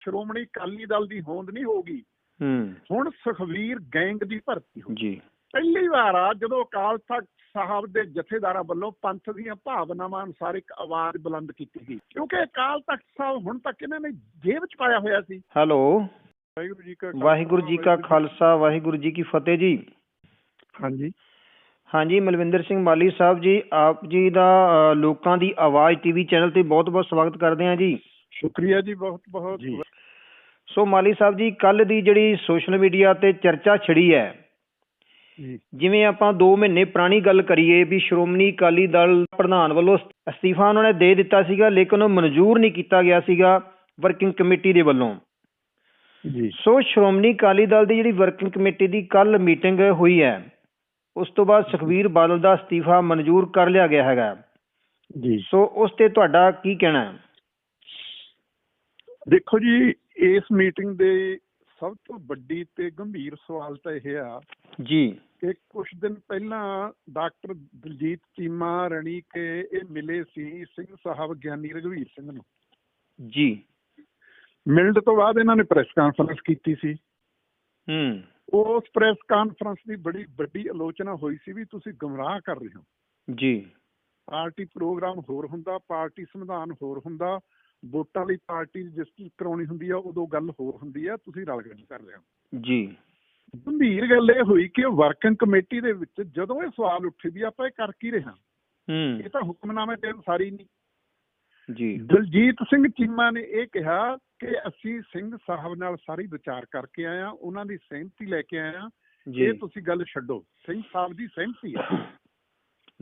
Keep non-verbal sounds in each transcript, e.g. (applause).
ਸ਼੍ਰੋਮਣੀ ਅਕਾਲੀ ਦਲ ਦੀ ਹੋਂਦ ਨਹੀਂ ਹੋਊਗੀ ਹੂੰ। ਹੁਣ ਸੁਖਵੀਰ ਗੈਂਗ ਦੀ ਭਰਤੀ ਹੋ ਜੀ। ਪਹਿਲੀ ਵਾਰ ਆ ਜਦੋਂ ਅਕਾਲ ਤਖਤ ਸਾਹਿਬ ਦੇ ਜਥੇਦਾਰਾਂ ਵੱਲੋਂ ਪੰਥ ਦੀਆਂ ਭਾਵਨਾਵਾਂ ਅਨੁਸਾਰ ਇੱਕ ਆਵਾਜ਼ ਬੁਲੰਦ ਕੀਤੀ ਗਈ। ਕਿਉਂਕਿ ਅਕਾਲ ਤਖਤ ਸਾਹਿਬ ਹੁਣ ਤੱਕ ਇਹਨਾਂ ਨੇ ਜੇਬ 'ਚ ਪਾਇਆ ਹੋਇਆ ਸੀ। ਹੈਲੋ। ਵਾਹਿਗੁਰੂ ਜੀ ਕਾ ਵਾਹਿਗੁਰੂ ਜੀ ਕਾ ਖਾਲਸਾ ਵਾਹਿਗੁਰੂ ਜੀ ਕੀ ਫਤਿਹ ਜੀ। ਹਾਂਜੀ। ਹਾਂਜੀ ਮਲਵਿੰਦਰ ਸਿੰਘ ਮਾਲੀ ਸਾਹਿਬ ਜੀ ਆਪ ਜੀ ਦਾ ਲੋਕਾਂ ਦੀ ਆਵਾਜ਼ ਟੀਵੀ ਚੈਨਲ ਤੇ ਬਹੁਤ-ਬਹੁਤ ਸਵਾਗਤ ਕਰਦੇ ਹਾਂ ਜੀ। ਸ਼ੁਕਰੀਆ ਜੀ ਬਹੁਤ ਬਹੁਤ ਜੀ। ਸੋ ਮਾਲੀ ਸਾਹਿਬ ਜੀ ਕੱਲ ਦੀ ਜਿਹੜੀ ਸੋਸ਼ਲ ਮੀਡੀਆ ਤੇ ਚਰਚਾ ਛਿੜੀ ਹੈ ਜਿਵੇਂ ਆਪਾਂ 2 ਮਹੀਨੇ ਪੁਰਾਣੀ ਗੱਲ ਕਰੀਏ ਵੀ ਸ਼੍ਰੋਮਣੀ ਅਕਾਲੀ ਦਲ ਪ੍ਰਧਾਨ ਵੱਲੋਂ ਅਸਤੀਫਾ ਉਹਨਾਂ ਨੇ ਦੇ ਦਿੱਤਾ ਸੀਗਾ ਲੇਕਿਨ ਉਹ ਮਨਜ਼ੂਰ ਨਹੀਂ ਕੀਤਾ ਗਿਆ ਸੀਗਾ ਵਰਕਿੰਗ ਕਮੇਟੀ ਦੇ ਵੱਲੋਂ। ਜੀ। ਸੋ ਸ਼੍ਰੋਮਣੀ ਅਕਾਲੀ ਦਲ ਦੀ ਜਿਹੜੀ ਵਰਕਿੰਗ ਕਮੇਟੀ ਦੀ ਕੱਲ ਮੀਟਿੰਗ ਹੋਈ ਹੈ ਉਸ ਤੋਂ ਬਾਅਦ ਸੁਖਵੀਰ ਬਾਦਲ ਦਾ ਅਸਤੀਫਾ ਮਨਜ਼ੂਰ ਕਰ ਲਿਆ ਗਿਆ ਹੈਗਾ। ਜੀ। ਸੋ ਉਸ ਤੇ ਤੁਹਾਡਾ ਕੀ ਕਹਿਣਾ ਹੈ? ਦੇਖੋ ਜੀ ਇਸ ਮੀਟਿੰਗ ਦੇ ਸਭ ਤੋਂ ਵੱਡੀ ਤੇ ਗੰਭੀਰ ਸਵਾਲ ਤਾਂ ਇਹ ਆ ਜੀ। ਕਿ ਕੁਝ ਦਿਨ ਪਹਿਲਾਂ ਡਾਕਟਰ ਦਲਜੀਤ ਚੀਮਾ ਰਣੀ ਕੇ ਇਹ ਮਿਲੇ ਸੀ ਸਿੰਘ ਸਾਹਿਬ ਗਿਆਨੀ ਰਘਵੀਰ ਸਿੰਘ ਨੂੰ। ਜੀ। ਮਿਲਣ ਤੋਂ ਬਾਅਦ ਇਹਨਾਂ ਨੇ ਪ੍ਰੈਸ ਕਾਨਫਰੰਸ ਕੀਤੀ ਸੀ। ਹੂੰ। ਉਸ ਪ੍ਰੈਸ ਕਾਨਫਰੰਸ ਦੀ ਬੜੀ ਵੱਡੀ ਆਲੋਚਨਾ ਹੋਈ ਸੀ ਵੀ ਤੁਸੀਂ ਗਮਰਾਹ ਕਰ ਰਹੇ ਹੋ। ਜੀ। ਪਾਰਟੀ ਪ੍ਰੋਗਰਾਮ ਹੋਰ ਹੁੰਦਾ ਪਾਰਟੀ ਸੰਵਿਧਾਨ ਹੋਰ ਹੁੰਦਾ ਵੋਟਾਂ ਲਈ ਪਾਰਟੀ ਰਜਿਸਟਰ ਕਰਾਉਣੀ ਹੁੰਦੀ ਆ ਉਦੋਂ ਗੱਲ ਹੋਰ ਹੁੰਦੀ ਆ ਤੁਸੀਂ ਰਲਗਣ ਕਰ ਰਹੇ ਹੋ। ਜੀ। ਗੰਭੀਰ ਗੱਲ ਇਹ ਹੋਈ ਕਿ ਵਰਕਿੰਗ ਕਮੇਟੀ ਦੇ ਵਿੱਚ ਜਦੋਂ ਇਹ ਸਵਾਲ ਉੱਠੇ ਵੀ ਆਪਾਂ ਇਹ ਕਰ ਕੀ ਰਹੇ ਹਾਂ? ਹੂੰ। ਇਹ ਤਾਂ ਹੁਕਮਨਾਮੇ ਦੇ ਅਨੁਸਾਰ ਹੀ ਨਹੀਂ। ਜੀ। ਦਲਜੀਤ ਸਿੰਘ ਚੀਮਾ ਨੇ ਇਹ ਕਿਹਾ ਕਿ ਅਸੀਂ ਸਿੰਘ ਸਾਹਿਬ ਨਾਲ ਸਾਰੀ ਵਿਚਾਰ ਕਰਕੇ ਆਏ ਆ ਉਹਨਾਂ ਦੀ ਸਹਿਮਤੀ ਲੈ ਕੇ ਆਏ ਆ ਜੀ। ਇਹ ਤੁਸੀਂ ਗੱਲ ਛੱਡੋ ਸਿੰਘ ਸਾਹਿਬ ਦੀ ਸਹਿਮਤੀ ਹੈ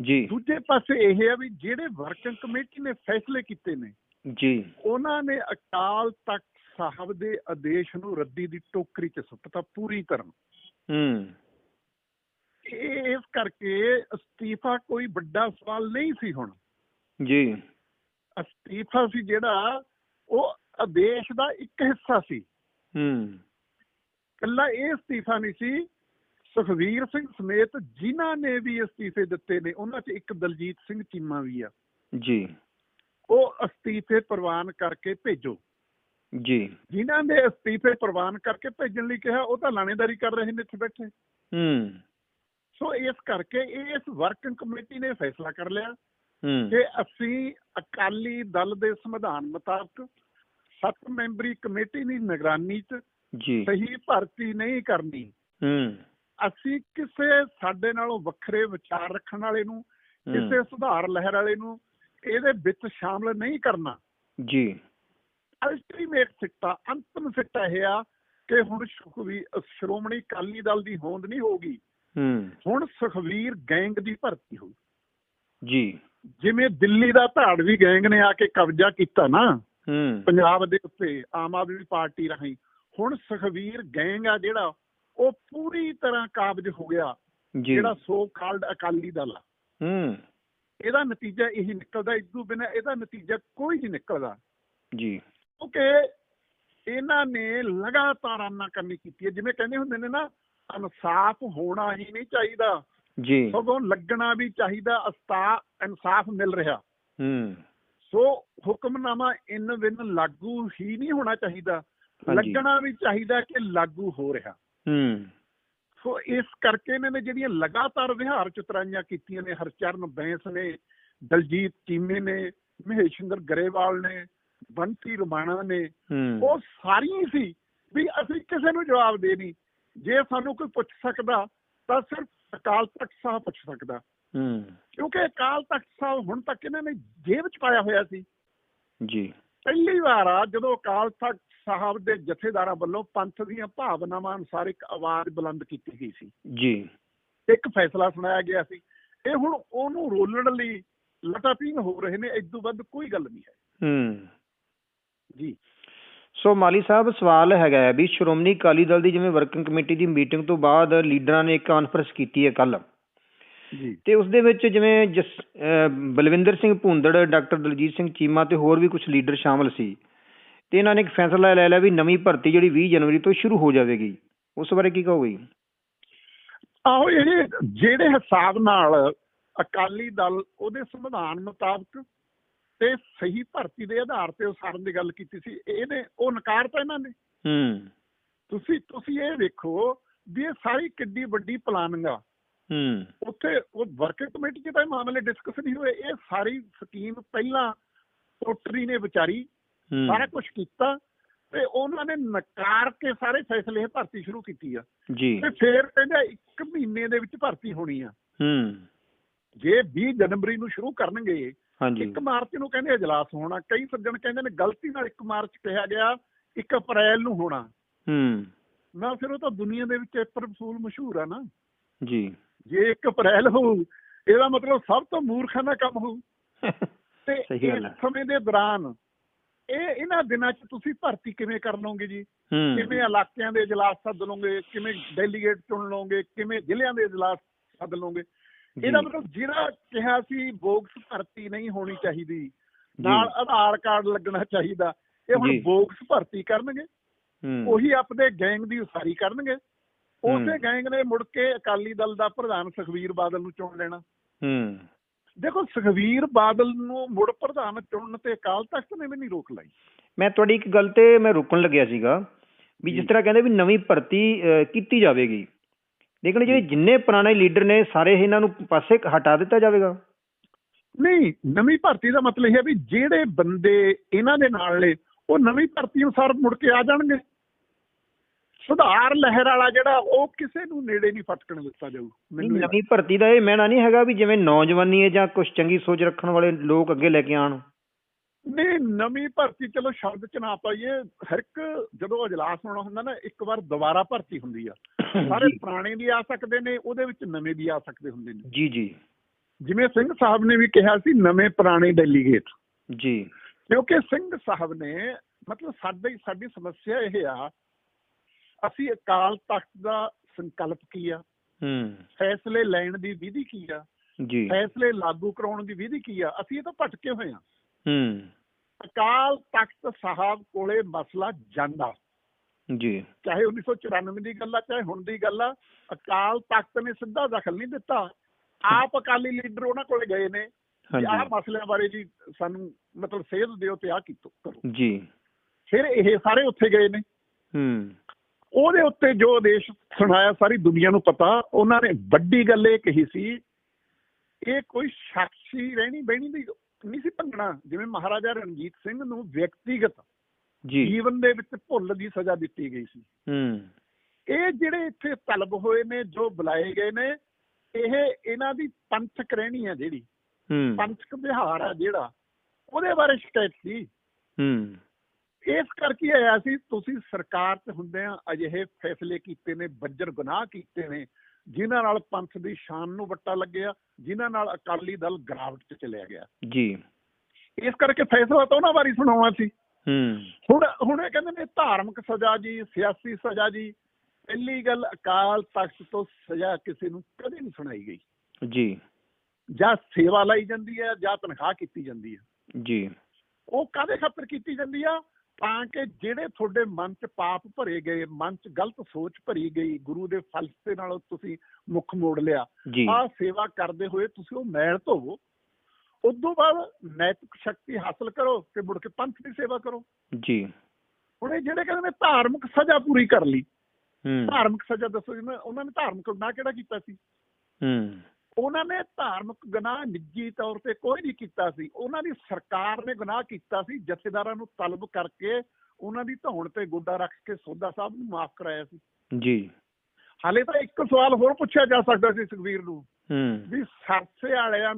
ਜੀ। ਦੂਜੇ ਪਾਸੇ ਇਹ ਹੈ ਵੀ ਜਿਹੜੇ ਵਰਕਿੰਗ ਕਮੇਟੀ ਨੇ ਫੈਸਲੇ ਕੀਤੇ ਨੇ ਜੀ। ਉਹਨਾਂ ਨੇ ਅਕਾਲ ਤਖਤ ਸਾਹਿਬ ਦੇ ਆਦੇਸ਼ ਨੂੰ ਰੱਦੀ ਦੀ ਟੋਕਰੀ 'ਚ ਸੁੱਟਤਾ ਪੂਰੀ ਤਰ੍ਹਾਂ ਹੂੰ। ਇਸ ਕਰਕੇ ਅਸਤੀਫਾ ਕੋਈ ਵੱਡਾ ਸਵਾਲ ਨਹੀਂ ਸੀ ਹੁਣ। ਜੀ। ਅਸਤੀਫਾ ਸੀ ਜਿਹੜਾ ਉਹ ਆਦੇਸ਼ ਦਾ ਇੱਕ ਹਿੱਸਾ ਸੀ। ਹੂੰ। ਕੱਲਾ ਇਹ ਅਸਤੀਫਾ ਨਹੀਂ ਸੀ ਸੁਖਵੀਰ ਸਿੰਘ ਸਮੇਤ ਜਿਨ੍ਹਾਂ ਨੇ ਵੀ ਅਸਤੀਫੇ ਦਿੱਤੇ ਨੇ ਉਹਨਾਂ 'ਚ ਇੱਕ ਦਲਜੀਤ ਸਿੰਘ ਚੀਮਾ ਵੀ ਆ। ਜੀ। ਉਹ ਅਸਤੀਫੇ ਪ੍ਰਵਾਨ ਕਰਕੇ ਭੇਜੋ। ਜੀ। ਜਿਨ੍ਹਾਂ ਨੇ ਅਸਤੀਫੇ ਪ੍ਰਵਾਨ ਕਰਕੇ ਭੇਜਣ ਲਈ ਕਿਹਾ ਉਹ ਤਾਂ ਲਾਣੇਦਾਰੀ ਕਰ ਰਹੇ ਨੇ ਇੱਥੇ ਬੈਠੇ। ਹੂੰ। ਸੋ ਇਸ ਕਰਕੇ ਇਸ ਵਰਕਿੰਗ ਕਮੇਟੀ ਨੇ ਫੈਸਲਾ ਕਰ ਲਿਆ ਹੂੰ। ਕਿ ਅਸੀਂ ਅਕਾਲੀ ਦਲ ਦੇ ਸੰਵਿਧਾਨ ਮੁਤਾਬਕ ਸੱਤ ਮੈਂਬਰੀ ਕਮੇਟੀ ਦੀ ਨਿਗਰਾਨੀ 'ਚ ਜੀ। ਸਹੀ ਭਰਤੀ ਨਹੀਂ ਕਰਨੀ। ਹੂੰ। ਅਸੀਂ ਕਿਸੇ ਸਾਡੇ ਨਾਲੋਂ ਵੱਖਰੇ ਵਿਚਾਰ ਰੱਖਣ ਵਾਲੇ ਨੂੰ ਕਿਸੇ ਸੁਧਾਰ ਲਹਿਰ ਵਾਲੇ ਨੂੰ ਇਹਦੇ ਵਿੱਚ ਸ਼ਾਮਲ ਨਹੀਂ ਕਰਨਾ। ਜੀ। ਅਲਟੀਮੇਟ ਸਿੱਟਾ ਅੰਤਮ ਸਿੱਟਾ ਇਹ ਆ ਕਿ ਹੁਣ ਸ਼੍ਰੋਮਣੀ ਅਕਾਲੀ ਦਲ ਦੀ ਹੋਂਦ ਨਹੀਂ ਹੋਊਗੀ ਹੂੰ। ਹੁਣ ਸੁਖਵੀਰ ਗੈਂਗ ਦੀ ਭਰਤੀ ਹੋਊ ਜੀ। ਜਿਵੇਂ ਦਿੱਲੀ ਦਾ ਧਾੜਵੀ ਗੈਂਗ ਨੇ ਆ ਕੇ ਕਬਜ਼ਾ ਕੀਤਾ ਨਾ ਹੂੰ। ਪੰਜਾਬ ਦੇ ਉੱਤੇ ਆਮ ਆਦਮੀ ਪਾਰਟੀ ਰਾਹੀਂ। ਹੁਣ ਸੁਖਵੀਰ ਗੈਂਗ ਆ ਜਿਹੜਾ ਉਹ ਪੂਰੀ ਤਰ੍ਹਾਂ ਕਾਬਜ ਹੋ ਗਿਆ ਜਿਹੜਾ ਸੋ ਕਾਲਡ ਅਕਾਲੀ ਦਲ ਹੂੰ। ਇਹਦਾ ਨਤੀਜਾ ਇਹੀ ਨਿਕਲਦਾ ਇਦੋਂ ਬਿਨਾਂ ਇਹਦਾ ਨਤੀਜਾ ਕੋਈ ਨਹੀਂ ਨਿਕਲਦਾ। ਜੀ। ਕਿਉਂਕਿ ਇਹਨਾਂ ਨੇ ਲਗਾਤਾਰ ਆਨਾਕਾਨੀ ਕੀਤੀ ਹੈ। ਜਿਵੇਂ ਕਹਿੰਦੇ ਹੁੰਦੇ ਨੇ ਨਾ ਇਨਸਾਫ ਹੋਣਾ ਹੀ ਨਹੀਂ ਚਾਹੀਦਾ। ਜੀ। ਸਗੋਂ ਲੱਗਣਾ ਵੀ ਚਾਹੀਦਾ ਅਸਤਾ ਇਨਸਾਫ ਮਿਲ ਰਿਹਾ। ਹੂੰ। ਸੋ ਹੁਕਮਨਾਮਾ ਇਨ ਵਿਨ ਲਾਗੂ ਹੀ ਨਹੀਂ ਹੋਣਾ ਚਾਹੀਦਾ। ਲੱਗਣਾ ਵੀ ਚਾਹੀਦਾ ਕਿ ਲਾਗੂ ਹੋ ਰਿਹਾ। ਹੂੰ। ਸੋ ਇਸ ਕਰਕੇ ਇਹਨਾਂ ਨੇ ਜਿਹੜੀਆਂ ਲਗਾਤਾਰ ਵਿਹਾਰ ਚਤਰਾਈਆਂ ਕੀਤੀਆਂ ਨੇ ਹਰਚਰਨ ਬੈਂਸ ਨੇ ਦਲਜੀਤ ਚੀਮੇ ਨੇ ਮਹੇਸ਼ਿੰਦਰ ਗਰੇਵਾਲ ਨੇ ਬੰਟੀ ਰਮਾਣਾ ਨੇ ਉਹ ਸਾਰੀਆਂ ਸੀ ਵੀ ਅਸੀਂ ਕਿਸੇ ਨੂੰ ਜਵਾਬ ਦੇ ਨਹੀਂ। ਜੇ ਸਾਨੂੰ ਕੋਈ ਪੁੱਛ ਸਕਦਾ ਤਾਂ ਸਿਰਫ ਅਕਾਲ ਤਖਤ ਸਾਹਿਬ ਪੁੱਛ ਸਕਦਾ। ਹੂੰ। ਕਿਉਂਕਿ ਅਕਾਲ ਤਖਤ ਸਾਹਿਬ ਹੁਣ ਤੱਕ ਇਹਨਾਂ ਨੇ ਜੇਬ 'ਚ ਪਾਇਆ ਹੋਇਆ ਸੀ। ਜੀ। ਪਹਿਲੀ ਵਾਰ ਆ ਜਦੋਂ ਅਕਾਲ ਤਖਤ ਸਾਹਿਬ ਦੇ ਜਥੇਦਾਰਾਂ ਵੱਲੋਂ ਪੰਥ ਦੀਆਂ ਭਾਵਨਾਵਾਂ ਅਨੁਸਾਰ ਇੱਕ ਆਵਾਜ਼ ਬੁਲੰਦ ਕੀਤੀ ਗਈ ਸੀ। ਜੀ। ਇੱਕ ਫੈਸਲਾ ਸੁਣਾਇਆ ਗਿਆ ਸੀ। ਇਹ ਹੁਣ ਉਹਨੂੰ ਰੋਲਣ ਲਈ ਲਟਾਪੀਂਗ ਹੋ ਰਹੇ ਨੇ ਇਦੋਂ ਵੱਧ ਕੋਈ ਗੱਲ ਨਹੀਂ ਹੈ। ਹੂੰ। ਜੀ। ਸੋ ਮਾਲੀ ਸਾਹਿਬ ਸਵਾਲ ਹੈਗਾ ਵੀ ਸ਼੍ਰੋਮਣੀ ਅਕਾਲੀ ਦਲ ਦੀ ਜਿਵੇਂ ਵਰਕਿੰਗ ਕਮੇਟੀ ਦੀ ਮੀਟਿੰਗ ਤੋਂ ਬਾਅਦ ਲੀਡਰਾਂ ਨੇ ਇੱਕ ਕਾਨਫਰੰਸ ਕੀਤੀ ਹੈ ਕੱਲ ਜੀ। ਤੇ ਉਸ ਦੇ ਵਿੱਚ ਜਿਵੇਂ ਬਲਵਿੰਦਰ ਸਿੰਘ ਭੁੰਦੜ ਡਾਕਟਰ ਦਲਜੀਤ ਸਿੰਘ ਚੀਮਾ ਤੇ ਹੋਰ ਵੀ ਕੁਝ ਲੀਡਰ ਸ਼ਾਮਲ ਸੀ। ਤੇ ਇਹਨਾਂ ਨੇ ਇੱਕ ਫੈਸਲਾ ਲੈ ਲਿਆ ਵੀ ਨਵੀਂ ਭਰਤੀ ਜਿਹੜੀ 20 ਜਨਵਰੀ ਤੋਂ ਸ਼ੁਰੂ ਹੋ ਜਾਵੇਗੀ। ਉਸ ਬਾਰੇ ਕੀ ਕਹੋਗੇ? ਆਹੋ ਇਹ ਜਿਹੜੇ ਹਿਸਾਬ ਨਾਲ ਅਕਾਲੀ ਦਲ ਉਹਦੇ ਸੰਵਿਧਾਨ ਮੁਤਾਬਕ ਤੇ ਸਹੀ ਭਰਤੀ ਦੇ ਆਧਾਰ ਤੇ ਉਸਾਰਨ ਦੀ ਗੱਲ ਕੀਤੀ ਸੀ ਇਹਨੇ ਉਹ ਨਕਾਰਤਾ ਇਹਨਾਂ ਨੇ। ਹੂੰ। ਤੁਸੀਂ ਤੁਸੀਂ ਇਹ ਵੇਖੋ ਵੀ ਇਹ ਸਾਰੀ ਕਿੱਡੀ ਵੱਡੀ ਪਲਾਨਿੰਗ ਆ। ਹੂੰ। ਉੱਥੇ ਉਹ ਵਰਕਿੰਗ ਕਮੇਟੀ 'ਚ ਤਾਂ ਇਹ ਮਾਮਲੇ ਡਿਸਕਸ ਨਹੀਂ ਹੋਏ ਇਹ ਸਾਰੀ ਸਕੀਮ ਪਹਿਲਾਂ ਟੋਟਰੀ ਨੇ ਵਿਚਾਰੀ ਸਾਰਾ ਕੁਝ ਕੀਤਾ ਤੇ ਉਹਨਾਂ ਨੇ ਨਕਾਰ ਕੇ ਸਾਰੇ ਫੈਸਲੇ ਭਰਤੀ ਸ਼ੁਰੂ ਕੀਤੀ ਆ। ਜੀ। ਤੇ ਫਿਰ ਕਹਿੰਦੇ ਇੱਕ ਮਹੀਨੇ ਦੇ ਵਿੱਚ ਭਰਤੀ ਹੋਣੀ ਆ। ਹੂੰ। ਜੇ 20 ਜਨਵਰੀ ਨੂੰ ਸ਼ੁਰੂ ਕਰਨਗੇ ਹਾਂਜੀ। 1 ਮਾਰਚ ਨੂੰ ਕਹਿੰਦੇ ਅਜਲਾਸ ਹੋਣਾ। ਕਈ ਸੱਜਣ ਕਹਿੰਦੇ ਨੇ ਗਲਤੀ ਨਾਲ 1 ਮਾਰਚ ਕਿਹਾ ਗਿਆ 1 ਅਪ੍ਰੈਲ ਨੂੰ ਹੋਣਾ। ਹੂੰ। ਨਾ ਫਿਰ ਉਹ ਤਾਂ ਦੁਨੀਆ ਦੇ ਵਿੱਚ ਅਪ੍ਰੈਲ ਫੂਲ ਮਸ਼ਹੂਰ ਆ ਨਾ। ਜੀ। ਜੇ 1 ਅਪ੍ਰੈਲ ਹੋਊ ਇਹਦਾ ਮਤਲਬ ਸਭ ਤੋਂ ਮੂਰਖਾਂ ਦਾ ਕੰਮ ਹੋਊ (laughs) ਤੇ ਸਹੀ ਗੱਲ ਹੈ। ਸਮੇਂ ਦੇ ਦੌਰਾਨ ਇਹ ਇਹਨਾਂ ਦਿਨਾਂ 'ਚ ਤੁਸੀਂ ਭਰਤੀ ਕਿਵੇਂ ਕਰ ਲਓਗੇ ਜੀ? ਕਿਵੇਂ ਇਲਾਕਿਆਂ ਦੇ ਇਜਲਾਸ ਸੱਦ ਲਓਗੇ? ਕਿਵੇਂ ਡੈਲੀਗੇਟ ਚੁਣ ਲਓਗੇ? ਕਿਵੇਂ ਜ਼ਿਲ੍ਹਿਆਂ ਦੇ ਇਜਲਾਸ ਸੱਦ ਲਓਗੇ? ਇਹਦਾ। ਮਤਲਬ ਜਿਹੜਾ ਕਿਹਾ ਸੀ ਬੋਗਸ ਭਰਤੀ ਨਹੀਂ ਹੋਣੀ ਚਾਹੀਦੀ ਨਾਲ ਆਧਾਰ ਕਾਰਡ ਲੱਗਣਾ ਚਾਹੀਦਾ ਇਹ ਹੁਣ। ਬੋਗਸ ਭਰਤੀ ਕਰਨਗੇ। ਉਹੀ ਆਪਣੇ ਗੈਂਗ ਦੀ ਉਸਾਰੀ ਕਰਨਗੇ। ਉਸੇ। ਗੈਂਗ ਨੇ ਮੁੜ ਕੇ ਅਕਾਲੀ ਦਲ ਦਾ ਪ੍ਰਧਾਨ ਸੁਖਵੀਰ ਬਾਦਲ ਨੂੰ ਚੁਣ ਲੈਣਾ। ਹੂੰ। ਦੇਖੋ ਸੁਖਵੀਰ ਬਾਦਲ ਨੂੰ ਮੁੜ ਪ੍ਰਧਾਨ ਚੁਣਨ ਤੇ ਅਕਾਲ ਤਖਤ ਨੇ ਵੀ ਨਹੀਂ ਰੋਕ ਲਾਈ। ਮੈਂ ਤੁਹਾਡੀ ਇੱਕ ਗੱਲ ਤੇ ਮੈਂ ਰੁਕਣ ਲੱਗਿਆ ਸੀਗਾ ਵੀ ਜਿਸ। ਤਰ੍ਹਾਂ ਕਹਿੰਦੇ ਵੀ ਨਵੀਂ ਭਰਤੀ ਕੀਤੀ ਜਾਵੇਗੀ। ਲੇਕਿਨ ਜਿਹੜੇ ਜਿੰਨੇ ਪੁਰਾਣੇ ਲੀਡਰ ਨੇ ਸਾਰੇ ਇਹਨਾਂ ਨੂੰ ਪਾਸੇ ਹਟਾ ਦਿੱਤਾ ਜਾਵੇਗਾ। ਨਹੀਂ ਨਵੀਂ ਭਰਤੀ ਦਾ ਮਤਲਬ ਇਹ ਹੈ ਵੀ ਜਿਹੜੇ ਬੰਦੇ ਇਹਨਾਂ ਦੇ ਨਾਲ ਨੇ ਉਹ ਨਵੀਂ ਭਰਤੀ ਅਨੁਸਾਰ ਮੁੜ ਕੇ ਆ ਜਾਣਗੇ। ਸੁਧਾਰ ਲਹਿਰ ਵਾਲਾ ਜਿਹੜਾ ਉਹ ਕਿਸੇ ਨੂੰ ਨੇੜੇ ਨਹੀਂ ਫਟਕਣ ਦਿੱਤਾ ਜਾਊ। ਮੈਨੂੰ ਨਵੀਂ ਭਰਤੀ ਦਾ ਇਹ ਮੈਨਾ ਨਹੀਂ ਹੈਗਾ ਵੀ ਜਿਵੇਂ ਨੌਜਵਾਨੀ ਹੈ ਜਾਂ ਕੁਝ ਚੰਗੀ ਸੋਚ ਰੱਖਣ ਵਾਲੇ ਲੋਕ ਅੱਗੇ ਲੈ ਕੇ ਆਣ ਨਹੀਂ ਨਵੀਂ ਭਰਤੀ ਚਲੋ ਸ਼ਬਦ ਚ ਨਾ ਪਾਈਏ। ਹਰ ਇੱਕ ਜਦੋਂ ਅਜਲਾਸ ਹੋਣਾ ਹੁੰਦਾ ਨਾ ਇੱਕ ਵਾਰ ਦੁਬਾਰਾ ਭਰਤੀ ਹੁੰਦੀ ਆ। (coughs) ਸਾਰੇ ਪੁਰਾਣੇ ਵੀ ਆ ਸਕਦੇ ਨੇ ਉਹਦੇ ਵਿੱਚ ਨਵੇਂ ਵੀ ਆ ਸਕਦੇ ਹੁੰਦੇ ਨੇ। ਜੀ ਜੀ। ਜਿਵੇਂ ਸਿੰਘ ਸਾਹਿਬ ਨੇ ਵੀ ਕਿਹਾ ਸੀ ਨਵੇਂ ਪੁਰਾਣੇ ਡੈਲੀਗੇਟ। ਜੀ। ਕਿਉਂਕਿ ਸਿੰਘ ਸਾਹਿਬ ਨੇ ਮਤਲਬ ਸਾਡੀ ਸਾਡੀ ਸਮੱਸਿਆ ਇਹ ਆ ਅਸੀਂ ਅਕਾਲ ਤਖਤ ਦਾ ਸੰਕਲਪ ਕੀ ਆ? ਹੂੰ। ਫੈਸਲੇ ਲੈਣ ਦੀ ਵਿਧੀ ਕੀ ਆ? ਜੀ। ਫੈਸਲੇ ਲਾਗੂ ਕਰਾਉਣ ਦੀ ਵਿਧੀ ਕੀ ਆ? ਅਸੀਂ ਇਹ ਤਾਂ ਭਟਕੇ ਹੋਏ ਆ। ਹੂੰ। ਅਕਾਲ ਤਖਤ ਸਾਹਿਬ ਕੋਲੇ ਮਸਲਾ ਜਾਂਦਾ। ਜੀ। ਚਾਹੇ 1994 ਦੀ ਗੱਲ ਆ ਚਾਹੇ ਹੁਣ ਦੀ ਗੱਲ ਆ ਅਕਾਲ ਤਖਤ ਨੇ ਸਿੱਧਾ ਦਖਲ ਨਹੀਂ ਦਿੱਤਾ। ਆਪ ਅਕਾਲੀ ਲੀਡਰ ਉਹਨਾਂ ਕੋਲੇ ਗਏ ਨੇ। ਕਿ ਆਹ ਮਸਲਿਆਂ ਬਾਰੇ ਜੀ ਸਾਨੂੰ ਮਤਲਬ ਸੇਧ ਦਿਓ ਤੇ ਆਹ ਕੀਤੋ ਕਰੋ। ਜੀ। ਫਿਰ ਇਹ ਸਾਰੇ ਉੱਥੇ ਗਏ ਨੇ। ਹੂੰ। ਉਹਦੇ ਉੱਤੇ ਜੋ ਆਦੇਸ਼ ਸੁਣਾਇਆ ਸਾਰੀ ਦੁਨੀਆ ਨੂੰ ਪਤਾ ਉਹਨਾਂ ਨੇ ਵੱਡੀ ਗੱਲ ਇਹ ਕਹੀ ਸੀ ਇਹ ਕੋਈ ਸ਼ਖਸੀ ਰਹਿਣੀ ਬਹਿਣੀ ਦੀ ਨਹੀਂ ਸੀ ਭੰਗਣਾ। ਜਿਵੇਂ ਮਹਾਰਾਜਾ ਰਣਜੀਤ ਸਿੰਘ ਨੂੰ ਵਿਅਕਤੀਗਤ ਜੀ। ਜੀਵਨ ਦੇ ਵਿੱਚ ਭੁੱਲ ਦੀ ਸਜ਼ਾ ਦਿੱਤੀ ਗਈ ਸੀ। ਹੂੰ। ਇਹ ਜਿਹੜੇ ਇੱਥੇ ਤਲਬ ਹੋਏ ਨੇ ਜੋ ਬੁਲਾਏ ਗਏ ਨੇ ਇਹ ਇਹਨਾਂ ਦੀ ਪੰਥਕ ਰਹਿਣੀ ਆ ਜਿਹੜੀ। ਹੂੰ। ਪੰਥਕ ਵਿਹਾਰ ਆ ਜਿਹੜਾ। ਉਹਦੇ ਬਾਰੇ ਸ਼ਿਕਾਇਤ ਸੀ। ਹੂੰ। ਇਸ ਕਰਕੇ ਆਇਆ ਸੀ ਤੁਸੀਂ ਸਰਕਾਰ 'ਚ ਹੁੰਦੇ ਆ ਅਜਿਹੇ ਫੈਸਲੇ ਕੀਤੇ ਨੇ ਬੱਜਰ ਗੁਨਾਹ ਕੀਤੇ ਨੇ ਜਿਨ੍ਹਾਂ ਨਾਲ ਪੰਥ ਦੀ ਸ਼ਾਨ ਨੂੰ ਵੱਟਾ ਲੱਗਿਆ ਜਿਨ੍ਹਾਂ ਨਾਲ ਅਕਾਲੀ ਦਲ ਗਰਾਵਟ 'ਚ ਚਲਿਆ ਗਿਆ। ਜੀ। ਇਸ ਕਰਕੇ ਫੈਸਲਾ ਤਾਂ ਉਹਨਾਂ ਬਾਰੇ ਸੁਣਾਉਣਾ ਸੀ। ਹੂੰ। ਹੁਣ ਹੁਣ ਇਹ ਕਹਿੰਦੇ ਨੇ ਧਾਰਮਿਕ ਸਜ਼ਾ ਜੀ ਸਿਆਸੀ ਸਜ਼ਾ ਜੀ ਪਹਿਲੀ ਗੱਲ ਅਕਾਲ ਤਖਤ ਤੋਂ ਸਜ਼ਾ ਕਿਸੇ ਨੂੰ ਕਦੇ ਨਹੀਂ ਸੁਣਾਈ ਗਈ। ਜੀ। ਜਾਂ ਸੇਵਾ ਲਈ ਜਾਂਦੀ ਹੈ ਜਾਂ ਤਨਖਾਹ ਕੀਤੀ ਜਾਂਦੀ ਹੈ। ਜੀ। ਉਹ ਕਾਦੇ ਖਾਤਰ ਕੀਤੀ ਜਾਂਦੀ ਆ? ਤਾਂ ਕਿ ਜਿਹੜੇ ਤੁਹਾਡੇ ਮਨ 'ਚ ਪਾਪ ਭਰੇ ਗਏ ਮਨ 'ਚ ਗਲਤ ਸੋਚ ਭਰੀ ਗਈ ਗੁਰੂ ਦੇ ਫਲਸਫੇ ਨਾਲ ਤੁਸੀਂ ਮੁੱਖ ਮੋੜ ਲਿਆ ਆ ਸੇਵਾ ਕਰਦੇ ਹੋਏ ਤੁਸੀਂ ਉਹ ਮੈਲ ਧੋਵੋ। ਉਦੋਂ ਬਾਅਦ ਨੈਤਿਕ ਸ਼ਕਤੀ ਹਾਸਲ ਕਰੋ ਤੇ ਮੁੜ ਕੇ ਪੰਥ ਦੀ ਸੇਵਾ ਕਰੋ। ਜੀ। ਹੁਣ ਇਹ ਜਿਹੜੇ ਕਹਿੰਦੇ ਨੇ ਧਾਰਮਿਕ ਸਜ਼ਾ ਪੂਰੀ ਕਰ ਲਈ। ਹੂੰ। ਧਾਰਮਿਕ ਸਜ਼ਾ ਦੱਸੋ ਜੀ ਉਹਨਾਂ ਨੇ ਧਾਰਮਿਕ ਗੁਨਾਹ ਕਿਹੜਾ ਕੀਤਾ ਸੀ? ਹੂੰ। ਉਹਨਾਂ ਨੇ ਧਾਰਮਿਕ ਗੁਨਾਹ ਨਿੱਜੀ ਤੌਰ ਤੇ ਕੋਈ ਨਹੀਂ ਕੀਤਾ ਸੀ। ਉਹਨਾਂ ਦੀ ਸਰਕਾਰ ਨੇ ਗੁਨਾਹ ਕੀਤਾ ਸੀ ਜਥੇਦਾਰਾਂ ਨੂੰ ਤਲਬ ਕਰਕੇ ਉਹਨਾਂ ਦੀ ਧੌਣ ਤੇ ਗੋਡਾ ਰੱਖ ਕੇ ਸੋਦਾ ਸਾਹਿਬ ਨੂੰ ਮਾਫ ਕਰਾਇਆ ਸੀ। ਜੀ। ਹਾਲੇ ਤਾਂ ਇੱਕ ਸਵਾਲ ਹੋਰ ਪੁੱਛਿਆ ਜਾ ਸਕਦਾ ਸੀ ਸੁਖਵੀਰ ਨੂੰ। ਹੂੰ। ਵੀ ਸਰਸੇ ਵਾਲਿਆਂ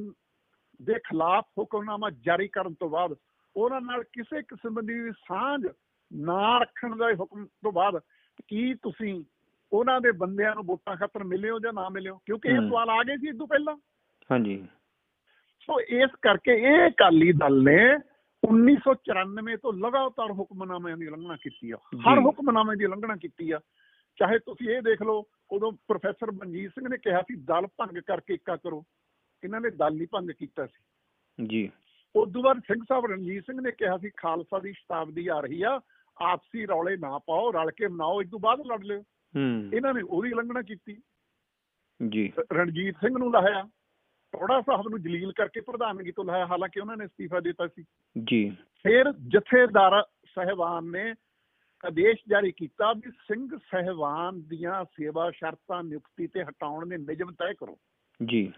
ਦੇ ਖਿਲਾਫ ਹੁਕਮਨਾਮਾ ਜਾਰੀ ਕਰਨ ਤੋਂ ਬਾਅਦ ਉਹਨਾਂ ਨਾਲ ਕਿਸੇ ਕਿਸਮ ਦੀ ਸਾਂਝ ਨਾ ਰੱਖਣ ਦਾ ਹੁਕਮ ਤੋਂ ਬਾਅਦ ਕੀ ਤੁਸੀਂ ਉਹਨਾਂ ਦੇ ਬੰਦਿਆਂ ਨੂੰ ਵੋਟਾਂ ਖਾਤਰ ਮਿਲਿਓ ਜਾਂ ਨਾ ਮਿਲਿਓ? ਕਿਉਂਕਿ ਇਹ। ਸਵਾਲ ਆ ਗਏ ਸੀ ਇਸ ਤੋਂ ਪਹਿਲਾਂ। ਹਾਂਜੀ। ਸੋ ਇਸ ਕਰਕੇ ਇਹ ਅਕਾਲੀ ਦਲ ਨੇ 1994 ਤੋਂ ਲਗਾਤਾਰ ਹੁਕਮਨਾਮਿਆਂ ਦੀ ਉਲੰਘਣਾ ਕੀਤੀ ਆ। ਹਰ। ਹੁਕਮਨਾਮੇ ਦੀ ਉਲੰਘਣਾ ਕੀਤੀ ਆ। ਚਾਹੇ ਤੁਸੀਂ ਇਹ ਦੇਖ ਲਓ ਉਦੋਂ ਪ੍ਰੋਫੈਸਰ ਮਨਜੀਤ ਸਿੰਘ ਨੇ ਕਿਹਾ ਸੀ ਦਲ ਭੰਗ ਕਰਕੇ ਇੱਕਾ ਕਰੋ। ਇਹਨਾਂ ਨੇ ਦਲ ਨਹੀਂ ਭੰਗ ਕੀਤਾ ਸੀ। ਜੀ। ਉਦੋਂ ਬਾਅਦ ਸਿੰਘ ਸਾਹਿਬ ਰਣਜੀਤ ਸਿੰਘ ਨੇ ਕਿਹਾ ਸੀ ਖਾਲਸਾ ਦੀ ਸ਼ਤਾਬਦੀ ਆ ਰਹੀ ਆ। ਆਪਸੀ ਰੌਲੇ ਨਾ ਪਾਓ ਰਲ ਕੇ ਮਨਾਓ ਇਸ ਤੋਂ ਬਾਅਦ ਲੜ ਲਿਓ। ਹੂੰ ਇਹਨਾਂ ਨੇ ਉਹਦੀ ਉਲੰਘਣਾ ਕੀਤੀ। ਜੀ। ਰਣਜੀਤ ਸਿੰਘ ਨੂੰ ਲਾਇਆ। ਟੋੜਾ ਸਾਹਿਬ ਨੂੰ ਜਲੀਲ ਕਰਕੇ ਪ੍ਰਧਾਨਗੀ ਤੋਂ ਲਾਇਆ। ਹਾਲਾਂਕਿ ਉਹਨਾਂ ਨੇ ਅਸਤੀਫਾ ਦਿੱਤਾ ਸੀ। ਜੀ। ਫਿਰ ਜਥੇਦਾਰ ਸਹਿਬਾਨ ਨੇ ਆਦੇਸ਼ ਜਾਰੀ ਕੀਤਾ ਵੀ ਸਿੰਘ ਸਹਿਬਾਨ ਦੀਆਂ ਸੇਵਾ ਸ਼ਰਤਾਂ ਨਿਯੁਕਤੀ ਤੇ ਹਟਾਉਣ ਦੇ ਨਿਯਮ ਤੈਅ ਕਰੋ। ਜੀ।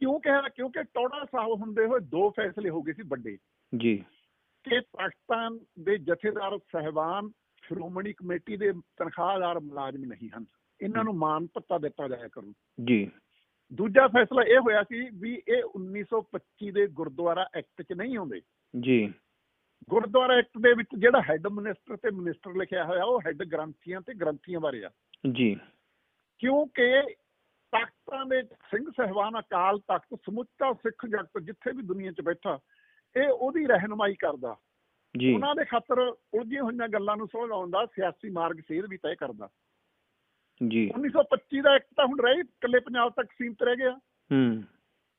ਕਿਉਂ ਕਿਹਾ? ਕਿਉਂਕਿ ਟੋੜਾ ਸਾਹਿਬ ਹੁੰਦੇ ਹੋਏ ਦੋ ਫੈਸਲੇ ਹੋ ਗਏ ਸੀ ਵੱਡੇ। ਜੀ। ਕਿ ਪਾਕਿਸਤਾਨ ਦੇ ਜਥੇਦਾਰ ਸਹਿਬਾਨ ਸ਼੍ਰੋਮਣੀ ਕਮੇਟੀ ਦੇ ਤਨਖਾਹਦਾਰ ਮੁਲਾਜ਼ਮ ਨਹੀਂ ਹਨ। ਇਹਨਾਂ ਨੂੰ ਮਾਨ ਭੱਤਾ ਦਿੱਤਾ ਜਾਇਆ ਕਰੂ। ਜੀ। ਦੂਜਾ ਫੈਸਲਾ ਇਹ ਹੋਇਆ ਸੀ ਵੀ ਇਹ 1925 ਦੇ ਗੁਰਦੁਆਰਾ ਐਕਟ 'ਚ ਨਹੀਂ ਆਉਂਦੇ। ਜੀ। ਗੁਰਦੁਆਰਾ ਐਕਟ ਦੇ ਵਿੱਚ ਜਿਹੜਾ ਹੈੱਡ ਮਿਨਿਸਟਰ ਤੇ ਮਿਨਿਸਟਰ ਲਿਖਿਆ ਹੋਇਆ ਉਹ ਹੈੱਡ ਗ੍ਰੰਥੀਆਂ ਤੇ ਗ੍ਰੰਥੀਆਂ ਬਾਰੇ ਆ। ਜੀ। ਕਿਉਂਕਿ ਤਖਤਾਂ ਦੇ ਸਿੰਘ ਸਹਿਬਾਨ ਅਕਾਲ ਤਖਤ ਸਮੁੱਚਾ ਸਿੱਖ ਜਗਤ ਜਿੱਥੇ ਵੀ ਦੁਨੀਆ 'ਚ ਬੈਠਾ ਇਹ ਉਹਦੀ ਰਹਿਨਮਾਈ ਕਰਦਾ। ਉਹਨਾਂ ਦੇ ਖਾਤਰ ਉਲਝੀਆਂ ਹੋਈਆਂ ਗੱਲਾਂ ਨੂੰ ਸੁਲਝਾਉਣ ਦਾ ਸਿਆਸੀ ਮਾਰਗ ਸੇਧ ਵੀ ਤੈਅ ਕਰਦਾ। ਜੀ। 1925 ਦਾ ਐਕਟ ਤਾਂ ਹੁਣ ਰਹਿ ਇਕੱਲੇ ਪੰਜਾਬ ਤੱਕ ਸੀਮਤ ਰਹਿ ਗਿਆ। ਹੂੰ।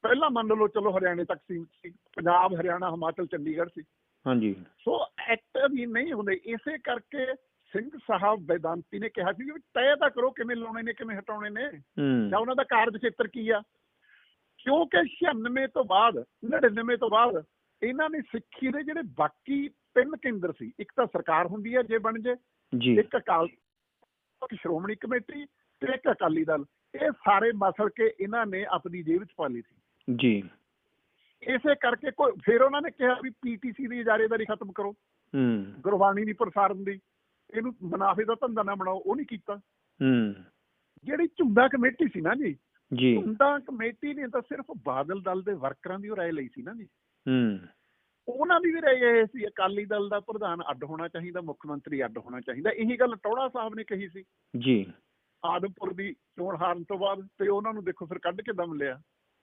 ਪਹਿਲਾਂ ਮੰਨ ਲਓ ਚਲੋ ਹਰਿਆਣੇ ਤੱਕ ਸੀਮਤ ਸੀ ਪੰਜਾਬ ਹਰਿਆਣਾ ਹਿਮਾਚਲ ਚੰਡੀਗੜ੍ਹ ਸੀ। ਹਾਂਜੀ। ਸੋ ਐਕਟ ਵੀ ਨਹੀਂ ਹੁੰਦੇ ਇਸੇ ਕਰਕੇ ਸਿੰਘ ਸਾਹਿਬ ਵੈਦਾਂਤੀ ਨੇ ਕਿਹਾ ਸੀ ਵੀ ਤੈਅ ਤਾਂ ਕਰੋ ਕਿਵੇਂ ਲਾਉਣੇ ਨੇ ਕਿਵੇਂ ਹਟਾਉਣੇ ਨੇ। ਜਾਂ ਉਹਨਾਂ ਦਾ ਕਾਰਜ ਖੇਤਰ ਕੀ ਆ? ਕਿਉਂਕਿ 96 ਤੋਂ ਬਾਅਦ 99 ਤੋਂ ਬਾਅਦ ਇਹਨਾਂ ਨੇ ਸਿੱਖੀ ਦੇ ਜਿਹੜੇ ਬਾਕੀ ਤਿੰਨ ਕੇਂਦਰ ਸੀ ਇੱਕ ਤਾਂ ਸਰਕਾਰ ਹੁੰਦੀ ਹੈ ਜੇ ਬਣ ਜੇ ਇੱਕ ਅਕਾਲ ਇੱਕ ਸ਼੍ਰੋਮਣੀ ਕਮੇਟੀ ਤੇ ਇੱਕ ਅਕਾਲੀ ਦਲ। ਇਹ ਸਾਰੇ ਮਸਲ ਕੇ ਇਹਨਾਂ ਨੇ ਆਪਣੀ ਜੇਬ ਵਿੱਚ ਪਾ ਲਈ ਸੀ। ਜੀ। ਇਸੇ ਕਰਕੇ ਕੋਈ ਫਿਰ ਉਹਨਾਂ ਨੇ ਕਿਹਾ ਵੀ ਪੀਟੀਸੀ ਦੀ ਇਜਾਰੇਦਾਰੀ ਖਤਮ ਕਰੋ। ਹੂੰ। ਗੁਰਬਾਣੀ ਦੀ ਪ੍ਰਸਾਰਣ ਦੀ ਇਹਨੂੰ ਮੁਨਾਫੇ ਦਾ ਧੰਦਾ ਨਾ ਬਣਾਓ ਉਹ ਨਹੀਂ ਕੀਤਾ। ਹੂੰ। ਜਿਹੜੀ ਝੁੰਦਾ ਕਮੇਟੀ ਸੀ ਨਾ ਜੀ ਜੀ। ਝੁੰਦਾ ਕਮੇਟੀ ਨੇ ਤਾਂ ਸਿਰਫ ਬਾਦਲ ਦਲ ਦੇ ਵਰਕਰਾਂ ਦੀ ਉਹ ਰਾਏ ਲਈ ਸੀ ਨਾ ਜੀ। ਹੂੰ। ਉਹਨਾਂ ਦੀ ਵੀ ਰਾਏ ਇਹ ਸੀ ਅਕਾਲੀ ਦਲ ਦਾ ਪ੍ਰਧਾਨ ਅੱਡ ਹੋਣਾ ਚਾਹੀਦਾ ਮੁੱਖ ਮੰਤਰੀ ਅੱਡ ਹੋਣਾ ਚਾਹੀਦਾ। ਇਹੀ ਗੱਲ ਟੌੜਾ ਸਾਹਿਬ ਨੇ ਕਹੀ ਸੀ। ਜੀ। ਆਦਮਪੁਰ ਦੀ ਚੋਣ ਹਾਰਨ ਤੋਂ ਬਾਅਦ ਤੇ ਉਹਨਾਂ ਨੂੰ ਦੇਖੋ ਫਿਰ ਕੱਢ ਕੇ ਦਮ ਲਿਆ।